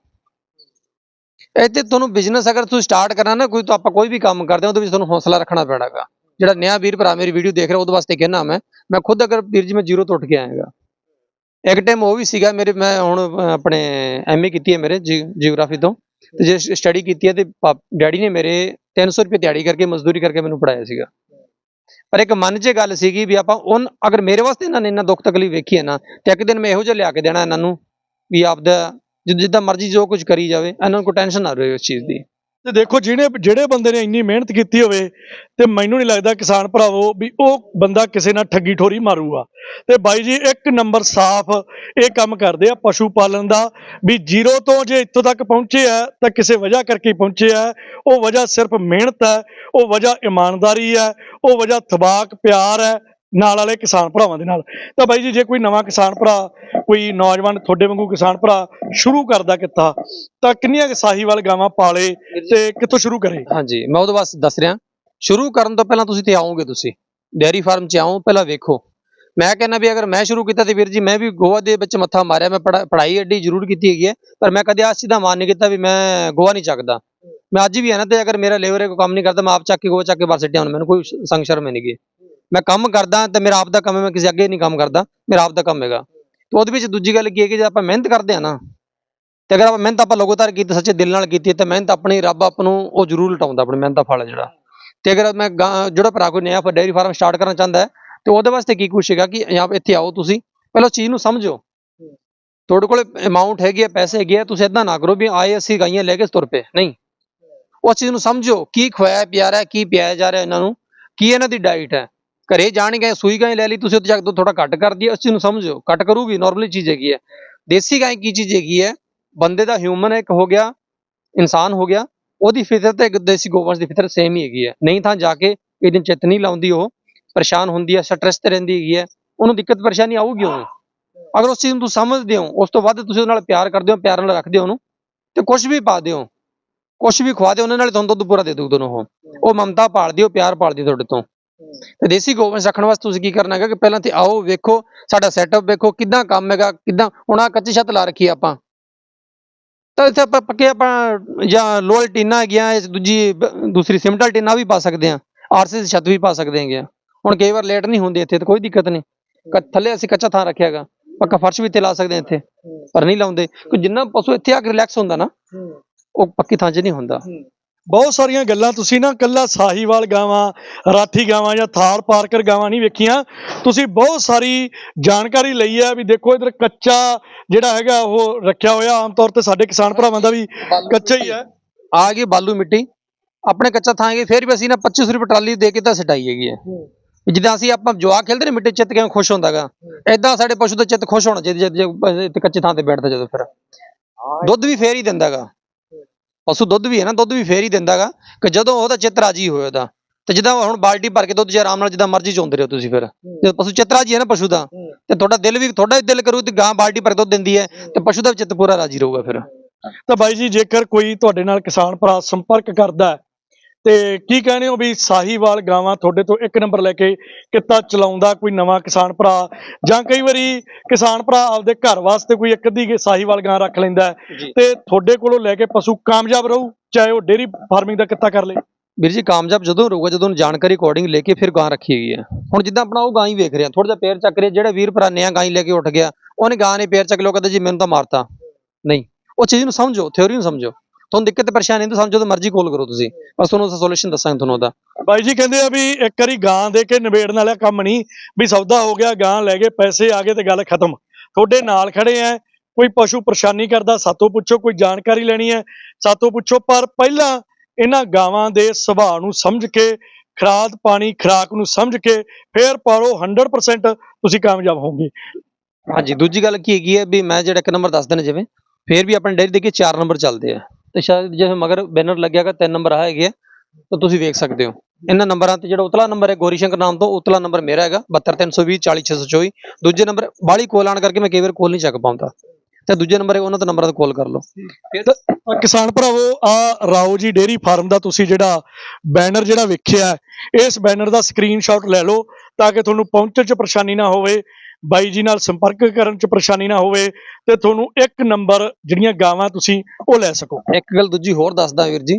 ਇੱਥੇ ਤੁਹਾਨੂੰ ਬਿਜ਼ਨਸ ਅਗਰ ਤੁਸੀਂ ਸਟਾਰਟ ਕਰਨਾ ਨਾ ਕੋਈ ਤਾਂ ਆਪਾਂ ਕੋਈ ਵੀ ਕੰਮ ਕਰਦੇ ਹਾਂ ਉਹਦੇ ਵਿੱਚ ਤੁਹਾਨੂੰ ਹੌਸਲਾ ਰੱਖਣਾ ਪੈਣਾਗਾ। ਜਿਹੜਾ ਨਵਾਂ ਵੀਰ ਭਰਾ ਮੇਰੀ ਵੀਡੀਓ ਦੇਖ ਰਿਹਾ ਉਹਦੇ ਵਾਸਤੇ ਕਹਿਣਾ ਮੈਂ ਮੈਂ ਖੁਦ ਅਗਰ ਵੀਰ ਜੀ ਮੈਂ ਜ਼ੀਰੋ ਤੋਂ ਉੱਠ ਕੇ ਆਇਆਗਾ। ਇੱਕ ਟਾਈਮ ਉਹ ਵੀ ਸੀਗਾ ਮੇਰੇ ਮੈਂ ਹੁਣ ਅਹ, ਆਪਣੇ ਐਮਏ ਕੀਤੀ ਹੈ ਮੇਰੇ ਜੀਓਗ੍ਰਾਫੀ ਤੋਂ। ਤੇ ਜੇ ਸਟੱਡੀ ਕੀਤੀ ਹੈ ਤੇ ਪਾਪ- ਡੈਡੀ ਨੇ ਮੇਰੇ 300 ਰੁਪਏ ਦਿਹਾੜੀ ਕਰਕੇ ਮਜ਼ਦੂਰੀ ਕਰਕੇ ਮੈਨੂੰ ਪੜਾਇਆ ਸੀਗਾ। ਪਰ ਇੱਕ ਮਨ 'ਚ ਗੱਲ ਸੀਗੀ ਵੀ ਆਪਾਂ ਉਨ ਅਗਰ ਮੇਰੇ ਵਾਸਤੇ ਇਹਨਾਂ ਨੇ ਇੰਨਾ ਦੁੱਖ ਤਕਲੀਫ ਵੇਖੀ ਹੈ ਨਾ ਤੇ ਇੱਕ ਦਿਨ ਮੈਂ ਇਹੋ ਜਿਹਾ ਲਿਆ ਕੇ ਦੇਣਾ ਇਹਨਾਂ ਨੂੰ ਵੀ ਆਪਦਾ ਜਿੱਦਾਂ ਮਰਜ਼ੀ ਜੋ ਕੁਝ ਕਰੀ ਜਾਵੇ ਇਹਨਾਂ ਨੂੰ ਕੋਈ ਟੈਨਸ਼ਨ ਨਾ ਰਹੇ ਉਸ ਚੀਜ਼ ਦੀ। ਤੇ ਦੇਖੋ ਜਿਹੜੇ ਜਿਹੜੇ ਬੰਦੇ ਨੇ ਇੰਨੀ ਮਿਹਨਤ ਕੀਤੀ ਹੋਵੇ ਤੇ ਮੈਨੂੰ ਨਹੀਂ ਲੱਗਦਾ ਕਿਸਾਨ ਭਰਾਵੋ ਵੀ ਉਹ ਬੰਦਾ ਕਿਸੇ ਨਾਲ ਠੱਗੀ ਠੋਰੀ ਮਾਰੂਗਾ। ਤੇ ਬਾਈ ਜੀ, ਇੱਕ ਨੰਬਰ ਸਾਫ਼ ਇਹ ਕੰਮ ਕਰਦੇ ਆ ਪਸ਼ੂ ਪਾਲਣ ਦਾ ਵੀ ਜ਼ੀਰੋ ਤੋਂ ਜੇ ਇੱਥੋਂ ਤੱਕ ਪਹੁੰਚੇ ਆ ਤਾਂ ਕਿਸੇ ਵਜ੍ਹਾ ਕਰਕੇ ਪਹੁੰਚੇ ਆ। ਉਹ ਵਜ੍ਹਾ ਸਿਰਫ ਮਿਹਨਤ ਹੈ, ਉਹ ਵਜ੍ਹਾ ਇਮਾਨਦਾਰੀ ਹੈ, ਉਹ ਵਜ੍ਹਾ ਤਬਾਕ ਪਿਆਰ ਹੈ ਨਾਲ ਵਾਲੇ ਕਿਸਾਨ ਭਰਾਵਾਂ ਦੇ ਨਾਲ। ਤਾਂ ਬਾਈ ਜੀ, ਜੇ ਕੋਈ ਨਵਾਂ ਕਿਸਾਨ ਭਰਾ, ਕੋਈ ਨੌਜਵਾਨ ਤੁਹਾਡੇ ਵਾਂਗੂ ਕਿਸਾਨ ਭਰਾ ਸ਼ੁਰੂ ਕਰਦਾ ਕਿੱਤਾ, ਤਾਂ ਕਿੰਨੀਆਂ ਸਾਹੀਵਾਲ ਗਾਵਾਂ ਪਾਲੇ ਤੇ ਕਿੱਥੋਂ ਸ਼ੁਰੂ ਕਰੇ? ਹਾਂਜੀ, ਮੈਂ ਉਹਦੇ ਵਾਸਤੇ ਦੱਸ ਰਿਹਾ। ਸ਼ੁਰੂ ਕਰਨ ਤੋਂ ਪਹਿਲਾਂ ਤੁਸੀਂ ਤੇ ਆਓਗੇ ਤੁਸੀਂ। ਡੇਅਰੀ ਫਾਰਮ 'ਚ ਆਓ, ਪਹਿਲਾਂ ਵੇਖੋ। ਮੈਂ ਕਹਿੰਦਾ ਵੀ ਅਗਰ ਮੈਂ ਸ਼ੁਰੂ ਕੀਤਾ ਤੇ ਵੀਰ ਜੀ, ਮੈਂ ਵੀ ਗੋਆ ਦੇ ਵਿੱਚ ਮੱਥਾ ਮਾਰਿਆ। ਮੈਂ ਪੜ੍ਹਾ- ਪੜ੍ਹਾਈ ਐਡੀ ਜ਼ਰੂਰ ਕੀਤੀ ਹੈਗੀ ਹੈ, ਪਰ ਮੈਂ ਕਦੇ ਆਸ ਦਾ ਮਾਨ ਨਹੀਂ ਕੀਤਾ ਵੀ ਮੈਂ ਗੋਆ ਨਹੀਂ ਚੱਕਦਾ। ਮੈਂ ਅੱਜ ਵੀ ਆ ਨਾ ਤੇ ਅਗਰ ਮੇਰਾ ਲੇਬਰ ਕੋਈ ਕੰਮ ਨਹੀਂ ਕਰਦਾ, ਮੈਂ ਆਪ ਚੱਕ ਕੇ ਗੋਆ ਚੱਕ ਕੇ ਬਾਹਰ ਸਿੱਟਿਆ ਹੁਣ। ਮੈਨੂੰ ਕੋਈ ਸ਼- ਸੰਗ ਸ਼ਰਮ ਨਹੀਂ ਗੀ ਮੈਂ ਕੰਮ ਕਰਦਾ ਤੇ ਮੇਰਾ ਆਪ ਦਾ ਕੰਮ ਹੈ, ਮੈਂ ਕਿਸੇ ਅੱਗੇ ਨਹੀਂ ਕੰਮ ਕਰਦਾ, ਮੇਰਾ ਆਪ ਦਾ ਕੰਮ ਹੈਗਾ। ਤੇ ਉਹਦੇ ਵਿੱਚ ਦੂਜੀ ਗੱਲ ਕੀ ਹੈ ਕਿ ਜੇ ਆਪਾਂ ਮਿਹਨਤ ਕਰਦੇ ਆ ਨਾ, ਤੇ ਅਗਰ ਆਪਾਂ ਮਿਹਨਤ ਆਪਾਂ ਲਗਾਤਾਰ ਕੀਤੀ, ਸੱਚੇ ਦਿਲ ਨਾਲ ਕੀਤੀ ਹੈ ਤਾਂ ਮਿਹਨਤ ਆਪਣੀ ਰੱਬ ਆਪ ਨੂੰ ਉਹ ਜ਼ਰੂਰ ਲਟਾਉਂਦਾ, ਆਪਣੀ ਮਿਹਨਤ ਦਾ ਫਲ ਜਿਹੜਾ। ਤੇ ਅਗਰ ਮੈਂ ਜਿਹੜਾ ਭਰਾ ਕੋਈ ਨਿਆ ਡੇਅਰੀ ਫਾਰਮ ਸਟਾਰਟ ਕਰਨਾ ਚਾਹੁੰਦਾ ਹੈ, ਤੇ ਉਹਦੇ ਵਾਸਤੇ ਕੀ ਕੁਛ ਹੈਗਾ ਕਿ ਆਪ ਇੱਥੇ ਆਓ ਤੁਸੀਂ, ਪਹਿਲਾਂ ਚੀਜ਼ ਨੂੰ ਸਮਝੋ। ਤੁਹਾਡੇ ਕੋਲ ਅਮਾਉਂਟ ਹੈਗੀ ਹੈ, ਪੈਸੇ ਹੈਗੇ ਆ, ਤੁਸੀਂ ਇਦਾਂ ਨਾ ਕਰੋ ਵੀ ਆਏ ਅਸੀਂ ਗਾਈਆਂ ਲੈ ਕੇ ਤੁਰ ਪਏ। ਨਹੀਂ। ਉਸ ਚੀਜ਼ ਨੂੰ ਸਮਝੋ, ਕੀ ਖਵਾਇਆ ਪਿਆ ਰਿਹਾ, ਕੀ ਪਿਆਇਆ ਜਾ ਰਿਹਾ ਇਹਨਾਂ ਨੂੰ, ਕੀ ਇਹਨਾਂ ਦੀ ਡਾਈਟ ਹੈ। ਘਰੇ ਜਾਣ ਗਏ, ਸੂਈ ਗਾਂ ਲੈ ਲਈ, ਤੁਸੀਂ ਉੱਥੇ ਜਾ ਕੇ ਥੋੜਾ ਘੱਟ ਕਰਦੀ ਹੈ ਉਸ ਚੀਜ਼ ਨੂੰ ਸਮਝੋ, ਘੱਟ ਕਰੂਗੀ ਨਾਰਮਲੀ ਚੀਜ਼ ਹੈਗੀ ਹੈ। ਦੇਸੀ ਗਾਂ ਕੀ ਚੀਜ਼ ਹੈਗੀ ਹੈ? ਬੰਦੇ ਦਾ ਹਿਊਮਨ ਇੱਕ ਹੋ ਗਿਆ, ਇਨਸਾਨ ਹੋ ਗਿਆ, ਉਹਦੀ ਫਿਤਰਤ ਤੇ ਇੱਕ ਦੇਸੀ ਗੋਵੰਸ਼ ਦੀ ਫਿਤਰਤ ਸੇਮ ਹੀ ਹੈਗੀ ਹੈ। ਨਹੀਂ ਤਾਂ ਜਾ ਕੇ ਇਹ ਦਿਨ ਚਿੱਤ ਨਹੀਂ ਲਾਉਂਦੀ, ਉਹ ਪਰੇਸ਼ਾਨ ਹੁੰਦੀ ਹੈ ਸਟ੍ਰੈਸ ਤੇ ਰਹਿੰਦੀ ਹੈਗੀ ਹੈ, ਉਹਨੂੰ ਦਿੱਕਤ ਪਰੇਸ਼ਾਨੀ ਆਊਗੀ ਉਹਨੂੰ। ਅਗਰ ਉਸ ਚੀਜ਼ ਨੂੰ ਤੁਸੀਂ ਸਮਝਦੇ ਹੋ, ਉਸ ਤੋਂ ਵੱਧ ਤੁਸੀਂ ਉਹਦੇ ਨਾਲ ਪਿਆਰ ਕਰਦੇ ਹੋ, ਪਿਆਰ ਨਾਲ ਰੱਖਦੇ ਹੋ ਉਹਨੂੰ, ਤੇ ਕੁਝ ਵੀ ਪਾ ਦਿਓ ਕੁਝ ਵੀ ਖਵਾ ਦਿਓ ਉਹਨਾਂ ਨਾਲ ਤੁਹਾਨੂੰ ਦੁੱਧ ਪੂਰਾ ਦੇ ਦੂ ਦੋਨੋਂ ਉਹ। ਉਹ ਮਮਤਾ ਪਾਲਦੀ, ਉਹ ਪਿਆਰ ਪਾਲਦੀ ਤੁਹਾਡੇ ਤੋਂ। ਤੇ ਦੇਸੀ ਗੋਵੰਸ਼ ਰੱਖਣ ਵਾਸਤੇ ਤੁਸੀਂ ਕੀ ਕਰਨਾ ਹੈਗਾ ਕਿ ਪਹਿਲਾਂ ਤੇ ਆਓ ਵੇਖੋ ਸਾਡਾ ਸੈਟਅਪ ਵੇਖੋ ਕਿੱਦਾਂ ਕੰਮ ਹੈਗਾ ਕਿੱਦਾਂ ਹੁਣ ਆ ਕੱਚੀ ਛੱਤ ਲਾ ਰੱਖੀ ਆਪਾਂ। ਤਾਂ ਇੱਥੇ ਆਪਾਂ ਪੱਕੇ ਆਪਾਂ ਜਾਂ ਲੋਹਲ ਟੀਨਾ ਹੈਗੀਆਂ ਇਸ ਦੂਜੀ ਦੂਸਰੀ ਸਿਮਟਲ ਟੀਨਾ ਵੀ ਪਾ ਸਕਦੇ ਆ ਆਰਸੀ ਦੀ ਛੱਤ ਵੀ ਪਾ ਸਕਦੇ ਹੈਗੇ ਆ। ਹੁਣ ਕਈ ਵਾਰ ਲੇਟ ਨਹੀਂ ਹੁੰਦੀ ਇੱਥੇ ਤਾਂ ਕੋਈ ਦਿੱਕਤ ਨਹੀਂ। ਥੱਲੇ ਅਸੀਂ ਕੱਚਾ ਥਾਂ ਰੱਖਿਆਗਾ ਪੱਕਾ ਫਰਸ਼ ਵੀ ਇੱਥੇ ਲਾ ਸਕਦੇ ਆ ਇੱਥੇ ਪਰ ਨਹੀਂ ਲਾਉਂਦੇ। ਕਿ ਜਿੰਨਾ ਪਸ਼ੂ ਇੱਥੇ ਆ ਕੇ ਰਿਲੈਕਸ ਹੁੰਦਾ ਨਾ ਉਹ ਪੱਕੀ ਥਾਂ 'ਚ ਨਹੀਂ ਹੁੰਦਾ। ਬਹੁਤ ਸਾਰੀਆਂ ਗੱਲਾਂ ਤੁਸੀਂ ਨਾ ਕੱਲਾ ਸਾਹੀਵਾਲ ਗਾਵਾਂ ਰਾਠੀ ਗਾਵਾਂ ਜਾਂ ਥਾਰ ਪਾਰਕਰ ਗਾਵਾਂ ਨਹੀਂ ਵੇਖੀਆਂ। ਤੁਸੀਂ ਬਹੁਤ ਸਾਰੀ ਜਾਣਕਾਰੀ ਲਈ ਹੈ ਵੀ ਦੇਖੋ ਇਧਰ ਕੱਚਾ ਜਿਹੜਾ ਹੈਗਾ ਉਹ ਰੱਖਿਆ ਹੋਇਆ ਆਮ ਤੌਰ ਤੇ ਸਾਡੇ ਕਿਸਾਨ ਭਰਾਵਾਂ ਦਾ ਵੀ ਕੱਚਾ ਹੀ ਹੈ। ਆ ਗਈ ਬਾਲੂ ਮਿੱਟੀ। ਆਪਣੇ ਕੱਚਾ ਥਾਂ ਹੈਗੀ ਫਿਰ ਵੀ ਅਸੀਂ ਨਾ 25 ਰੁਪਏ ਟਰਾਲੀ ਦੇ ਕੇ ਤਾਂ ਸਟਾਈ ਹੈਗੀ ਹੈ। ਜਿੱਦਾਂ ਅਸੀਂ ਆਪਾਂ ਜਵਾਕ ਖੇਲਦੇ ਨੇ ਮਿੱਟੀ ਚਿੱਤ ਕਿਵੇਂ ਖੁਸ਼ ਹੁੰਦਾਗਾ। ਐਦਾਂ ਸਾਡੇ ਪਸ਼ੂ ਦਾ ਚਿੱਤ ਖੁਸ਼ ਹੋਣਾ ਚਾਹੀਦਾ ਜਦ ਕੱਚੇ ਥਾਂ ਤੇ ਬੈਠਦਾ ਜਦੋਂ ਫਿਰ। ਦੁੱਧ ਵੀ ਫੇਰ ਹੀ ਦਿੰਦਾਗਾ। ਪਸ਼ੂ ਦੁੱਧ ਵੀ ਹੈ ਨਾ ਦੁੱਧ ਵੀ ਫੇਰ ਹੀ ਦਿੰਦਾਗਾ ਕਿ ਜਦੋਂ ਉਹਦਾ ਚਿੱਤ ਰਾਜੀ ਹੋਏ ਉਹਦਾ ਤੇ ਜਿੱਦਾਂ ਹੁਣ ਬਾਲਟੀ ਭਰ ਕੇ ਦੁੱਧ ਜੇ ਆਰਾਮ ਨਾਲ ਜਿੱਦਾਂ ਮਰਜ਼ੀ ਚੋਂਦੇ ਰਹੋ ਤੁਸੀਂ ਫਿਰ। ਜੇ ਪਸ਼ੂ ਚਿੱਤ ਰਾਜੀ ਹੈ ਨਾ ਪਸ਼ੂ ਦਾ ਤੇ ਤੁਹਾਡਾ ਦਿਲ ਵੀ ਤੁਹਾਡਾ ਵੀ ਦਿਲ ਕਰੂ ਤੇ ਗਾਂ ਬਾਲਟੀ ਭਰ ਕੇ ਦੁੱਧ ਦਿੰਦੀ ਹੈ ਤੇ ਪਸ਼ੂ ਦਾ ਚਿੱਤ ਪੂਰਾ ਰਾਜੀ ਰਹੂਗਾ ਫਿਰ। ਤਾਂ ਬਾਈ ਜੀ ਜੇਕਰ ਕੋਈ ਤੁਹਾਡੇ ਨਾਲ ਕਿਸਾਨ ਭਰਾ ਸੰਪਰਕ ਕਰਦਾ ਹੈ, ਤੇ ਕੀ ਕਹਿੰਦੇ ਹੋ ਵੀ ਸਾਹੀਵਾਲ ਗਾਵਾਂ ਤੁਹਾਡੇ ਤੋਂ ਇੱਕ ਨੰਬਰ ਲੈ ਕੇ ਕਿੱਤਾ ਚਲਾਉਂਦਾ ਕੋਈ ਨਵਾਂ ਕਿਸਾਨ ਭਰਾ ਜਾਂ ਕਈ ਵਾਰੀ ਕਿਸਾਨ ਭਰਾ ਆਪਦੇ ਘਰ ਵਾਸਤੇ ਕੋਈ ਇੱਕ ਅੱਧੀ ਸਾਹੀਵਾਲ ਗਾਂ ਰੱਖ ਲੈਂਦਾ ਤੇ ਤੁਹਾਡੇ ਕੋਲੋਂ ਲੈ ਕੇ ਪਸ਼ੂ ਕਾਮਯਾਬ ਰਹੂ ਚਾਹੇ ਉਹ ਡੇਰੀ ਫਾਰਮਿੰਗ ਦਾ ਕਿੱਤਾ ਕਰ ਲੇ? ਵੀਰ ਜੀ ਕਾਮਯਾਬ ਜਦੋਂ ਰਹੂਗਾ ਜਦੋਂ ਜਾਣਕਾਰੀ ਅਕੋਰਡਿੰਗ ਲੈ ਕੇ ਫਿਰ ਗਾਂ ਰੱਖੀ ਹੋਈ ਹੈ। ਹੁਣ ਜਿੱਦਾਂ ਆਪਣਾ ਉਹ ਗਾਂ ਹੀ ਵੇਖ ਰਿਹਾ ਥੋੜਾ ਜਿਹਾ ਪੈਰ ਚੱਕ ਰਿਹਾ ਜਿਹੜਾ ਵੀਰ ਭਰਾ ਨਿਆ ਗਾਂ ਹੀ ਲੈ ਕੇ ਉੱਠ ਗਿਆ ਉਹਨੇ ਗਾਂ ਨੇ ਪੈਰ ਚੱਕ ਉਹ ਕਹਿੰਦਾ ਜੀ ਮੈਨੂੰ ਤਾਂ ਮਾਰਤਾ। ਨਹੀਂ ਉਹ ਚੀਜ਼ ਨੂੰ ਸਮਝੋ ਥਿਉਰੀ ਨੂੰ ਸਮਝੋ। ਤੁਹਾਨੂੰ ਦਿੱਕਤ ਪਰੇਸ਼ਾਨੀ ਤਾਂ ਸਮਝੋ ਤਾਂ ਮਰਜ਼ੀ ਕਾਲ ਕਰੋ ਤੁਸੀਂ। ਬਸ ਤੁਹਾਨੂੰ ਸੋਲੂਸ਼ਨ ਦੱਸਾਂਗੇ ਤੁਹਾਨੂੰ ਉਹਦਾ। ਬਾਈ ਜੀ ਕਹਿੰਦੇ ਆ ਵੀ ਇੱਕ ਵਾਰੀ ਗਾਂ ਦੇ ਕੇ ਨਿਬੇੜਨ ਵਾਲਾ ਕੰਮ ਨਹੀਂ ਵੀ ਸੌਦਾ ਹੋ ਗਿਆ ਗਾਂ ਲੈ ਗਏ ਪੈਸੇ ਆ ਗਏ ਤੇ ਗੱਲ ਖਤਮ। ਤੁਹਾਡੇ ਨਾਲ ਖੜੇ ਆ ਕੋਈ ਪਸ਼ੂ ਪਰੇਸ਼ਾਨੀ ਕਰਦਾ ਸਾਤੋਂ ਪੁੱਛੋ ਕੋਈ ਜਾਣਕਾਰੀ ਲੈਣੀ ਹੈ ਸਾਤੋਂ ਪੁੱਛੋ ਪਰ ਪਹਿਲਾਂ ਇਹਨਾਂ ਗਾਵਾਂ ਦੇ ਸੁਭਾਅ ਨੂੰ ਸਮਝ ਕੇ ਖਰਾਦ ਪਾਣੀ ਖਰਾਕ ਨੂੰ ਸਮਝ ਕੇ ਫੇਰ ਪਾਲੋ 100% ਤੁਸੀਂ ਕਾਮਯਾਬ ਹੋਵੋਗੇ। ਹਾਂਜੀ ਦੂਜੀ ਗੱਲ ਕੀ ਹੈਗੀ ਹੈ ਵੀ ਮੈਂ ਜਿਹੜਾ ਇੱਕ ਨੰਬਰ ਦੱਸ ਦੇਣਾ ਜਿਵੇਂ ਫੇਰ ਵੀ ਆਪਣੇ ਡੇਰੀ ਦੇ ਕੇ ਚਾਰ ਨੰਬਰ ਚੱਲਦੇ ਆ। ਤੇ ਸ਼ਾਇਦ ਜੇ ਮਗਰ ਬੈਨਰ ਲੱਗਿਆਗਾ ਤਿੰਨ ਨੰਬਰ ਆ ਹੈਗੇ ਆ, ਤਾਂ ਤੁਸੀਂ ਵੇਖ ਸਕਦੇ ਹੋ। ਇਹਨਾਂ ਨੰਬਰਾਂ ਤੇ ਜਿਹੜਾ ਉਤਲਾ ਨੰਬਰ ਹੈ, ਗੋਰੀ ਸ਼ੰਕਰ ਨਾਮ ਤੋਂ ਉਤਲਾ ਨੰਬਰ ਮੇਰਾ ਹੈਗਾ 72320 40624 ਦੂਜੇ ਨੰਬਰ ਬਾਲੀ ਕੋਲ ਆਣ ਕਰਕੇ ਮੈਂ ਕਈ ਵਾਰ ਕੋਲ ਨਹੀਂ ਚੱਕ ਪਾਉਂਦਾ। ਤੇ ਦੂਜੇ ਨੰਬਰ ਉਹਨਾਂ ਤੋਂ ਨੰਬਰਾਂ ਤੋਂ ਕਾਲ ਕਰ ਲਓ। ਤਾਂ ਕਿਸਾਨ ਭਰਾਵੋ ਆ ਰਾਓ ਜੀ ਡੇਰੀ ਫਾਰਮ ਦਾ ਤੁਸੀਂ ਜਿਹੜਾ ਬੈਨਰ ਜਿਹੜਾ ਵੇਖਿਆ ਇਸ ਬੈਨਰ ਦਾ ਸਕਰੀਨਸ਼ਾਟ ਲੈ ਲਓ ਤਾਂ ਕਿ ਤੁਹਾਨੂੰ ਪਹੁੰਚਣ 'ਚ ਪਰੇਸ਼ਾਨੀ ਨਾ ਹੋਵੇ ਬਾਈ ਜੀ ਨਾਲ ਸੰਪਰਕ ਕਰਨ 'ਚ ਪਰੇਸ਼ਾਨੀ ਨਾ ਹੋਵੇ ਤੇ ਤੁਹਾਨੂੰ ਇੱਕ ਨੰਬਰ ਜਿਹੜੀਆਂ ਗਾਵਾਂ ਤੁਸੀਂ ਉਹ ਲੈ ਸਕੋ। ਇੱਕ ਗੱਲ ਦੂਜੀ ਹੋਰ ਦੱਸਦਾ ਵੀਰ ਜੀ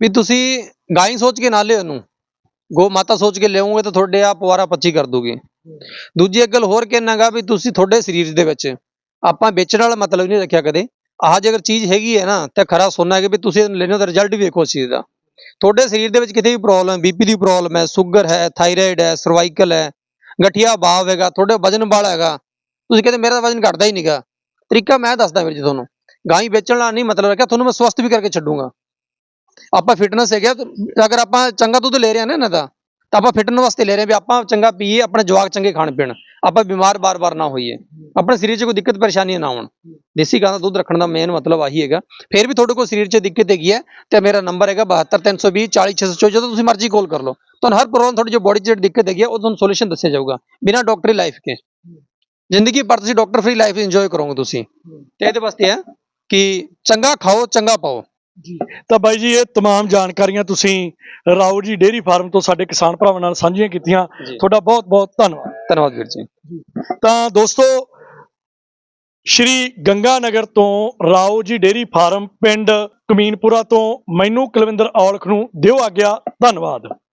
ਵੀ ਤੁਸੀਂ ਗਾਈ ਸੋਚ ਕੇ ਨਾ ਲਿਓ ਇਹਨੂੰ ਗੋ ਮਾਤਾ ਸੋਚ ਕੇ ਲਿਆਉਂਗੇ ਤਾਂ ਤੁਹਾਡੇ ਆ ਪਵਾਰਾ 25 ਕਰ ਦੂਗੀ। ਦੂਜੀ ਇੱਕ ਗੱਲ ਹੋਰ ਕਹਿਣਾਗਾ ਵੀ ਤੁਸੀਂ ਤੁਹਾਡੇ ਸਰੀਰ ਦੇ ਵਿੱਚ ਆਪਾਂ ਵੇਚਣ ਵਾਲਾ ਮਤਲਬ ਨਹੀਂ ਰੱਖਿਆ ਕਦੇ। ਆਹ ਜੇ ਅਗਰ ਚੀਜ਼ ਹੈਗੀ ਹੈ ਨਾ, ਤਾਂ ਖਰਾ ਸੋਨਾ ਹੈ ਕਿ ਵੀ ਤੁਸੀਂ ਲੈਣੇ ਤਾਂ ਰਿਜ਼ਲਟ ਵੀ ਵੇਖੋ ਉਸ ਚੀਜ਼ ਦਾ। ਤੁਹਾਡੇ ਸਰੀਰ ਦੇ ਵਿੱਚ ਕਿਤੇ ਵੀ ਪ੍ਰੋਬਲਮ ਬੀਪੀ ਦੀ ਪ੍ਰੋਬਲਮ ਹੈ ਸ਼ੂਗਰ ਹੈ ਥਾਇਰਾਇਡ ਹੈ ਸਰਵਾਈਕਲ ਹੈ, ਗਠੀਆ ਬਾਵ ਹੈਗਾ, ਤੁਹਾਡੇ ਵਜਨ ਵਾਲਾ ਹੈਗਾ, ਤੁਸੀਂ ਕਹਿੰਦੇ ਮੇਰਾ ਤਾਂ ਵਜਨ ਘਟਦਾ ਹੀ ਨਹੀਂਗਾ ਤਰੀਕਾ ਮੈਂ ਦੱਸਦਾ ਵੀਰ ਜੀ ਤੁਹਾਨੂੰ। ਗਾਈ ਵੇਚਣ ਵਾਲਾ ਨਹੀਂ ਮਤਲਬ ਰੱਖਿਆ, ਤੁਹਾਨੂੰ ਮੈਂ ਸਵਸਥ ਵੀ ਕਰਕੇ ਛੱਡੂੰਗਾ। ਆਪਾਂ ਫਿਟਨੈਸ ਹੈਗਾ ਤਾਂ ਅਗਰ ਆਪਾਂ ਚੰਗਾ ਦੁੱਧ ਲੈ ਰਹੇ ਹਾਂ ਨਾ ਇਹਨਾਂ ਦਾ ਤਾਂ ਆਪਾਂ ਫਿਟਨੈਸ ਵਾਸਤੇ ਲੈ ਰਹੇ ਹਾਂ ਵੀ ਆਪਾਂ ਚੰਗਾ ਪੀਏ, ਆਪਣੇ ਜਵਾਕ ਚੰਗੇ ਖਾਣ ਪੀਣ। ਆਪਾਂ ਬਿਮਾਰ ਬਾਰ-ਬਾਰ ਨਾ ਹੋਈਏ। ਆਪਣੇ ਸਰੀਰ 'ਚ ਕੋਈ ਦਿੱਕਤ, ਪਰੇਸ਼ਾਨੀ ਨਾ ਆਉਣ। ਦੇਸੀ ਗਾਂ ਦਾ ਦੁੱਧ ਰੱਖਣ ਦਾ ਮੇਨ ਮਤਲਬ ਆਹੀ ਹੈਗਾ। ਫਿਰ ਵੀ ਤੁਹਾਡੇ ਕੋਲ ਸਰੀਰ 'ਚ ਦਿੱਕਤ ਹੈਗੀ ਹੈ, ਤੇ ਮੇਰਾ ਨੰਬਰ ਹੈਗਾ 72320 40604 ਜਦੋਂ ਤੁਸੀਂ ਮਰਜ਼ੀ ਕਾਲ ਕਰ ਲਓ। ਤੁਹਾਨੂੰ ਹਰ ਪ੍ਰੋਬਲਮ ਤੁਹਾਡੀ ਜੋ ਬੋਡੀ 'ਚ ਦਿੱਕਤ ਹੈਗੀ ਹੈ, ਉਹ ਤੁਹਾਨੂੰ ਸੋਲੂਸ਼ਨ ਦੱਸਿਆ ਜਾਊਗਾ। ਬਿਨਾਂ ਡਾਕਟਰੀ ਲਾਈਫ ਕੇ। ਜ਼ਿੰਦਗੀ ਭਰ ਤੁਸੀਂ ਡਾਕਟਰ ਫ੍ਰੀ ਲਾਈਫ ਇੰਜੋਏ ਕਰੋਗੇ ਤੁਸੀਂ। ਤੇ ਇਹਦੇ ਵਾਸਤੇ ਹੈ ਕਿ ਚੰਗਾ ਖਾਓ, ਚੰਗਾ ਪਾਓ। ਤਾਂ ਬਾਈ ਜੀ ਇਹ तमाम ਜਾਣਕਾਰੀਆਂ ਤੁਸੀਂ ਰਾਓ ਜੀ ਡੇਰੀ ਫਾਰਮ ਤੋਂ ਸਾਡੇ ਕਿਸਾਨ ਭਰਾਵਾਂ ਨਾਲ ਸਾਂਝੀਆਂ ਕੀਤੀਆਂ ਜੀ ਤੁਹਾਡਾ ਬਹੁਤ ਬਹੁਤ ਧੰਨਵਾਦ ਧੰਨਵਾਦ ਵੀਰ ਜੀ ਤਾਂ ਦੋਸਤੋ ਸ਼੍ਰੀ ਗੰਗਾ ਨਗਰ ਤੋਂ ਰਾਓ ਜੀ ਡੇਰੀ ਫਾਰਮ ਪਿੰਡ ਕਮੀਨਪੁਰਾ ਤੋਂ ਮੈਨੂੰ ਕੁਲਵਿੰਦਰ ਔਲਖ ਨੂੰ ਦਿਓ ਆਗਿਆ ਧੰਨਵਾਦ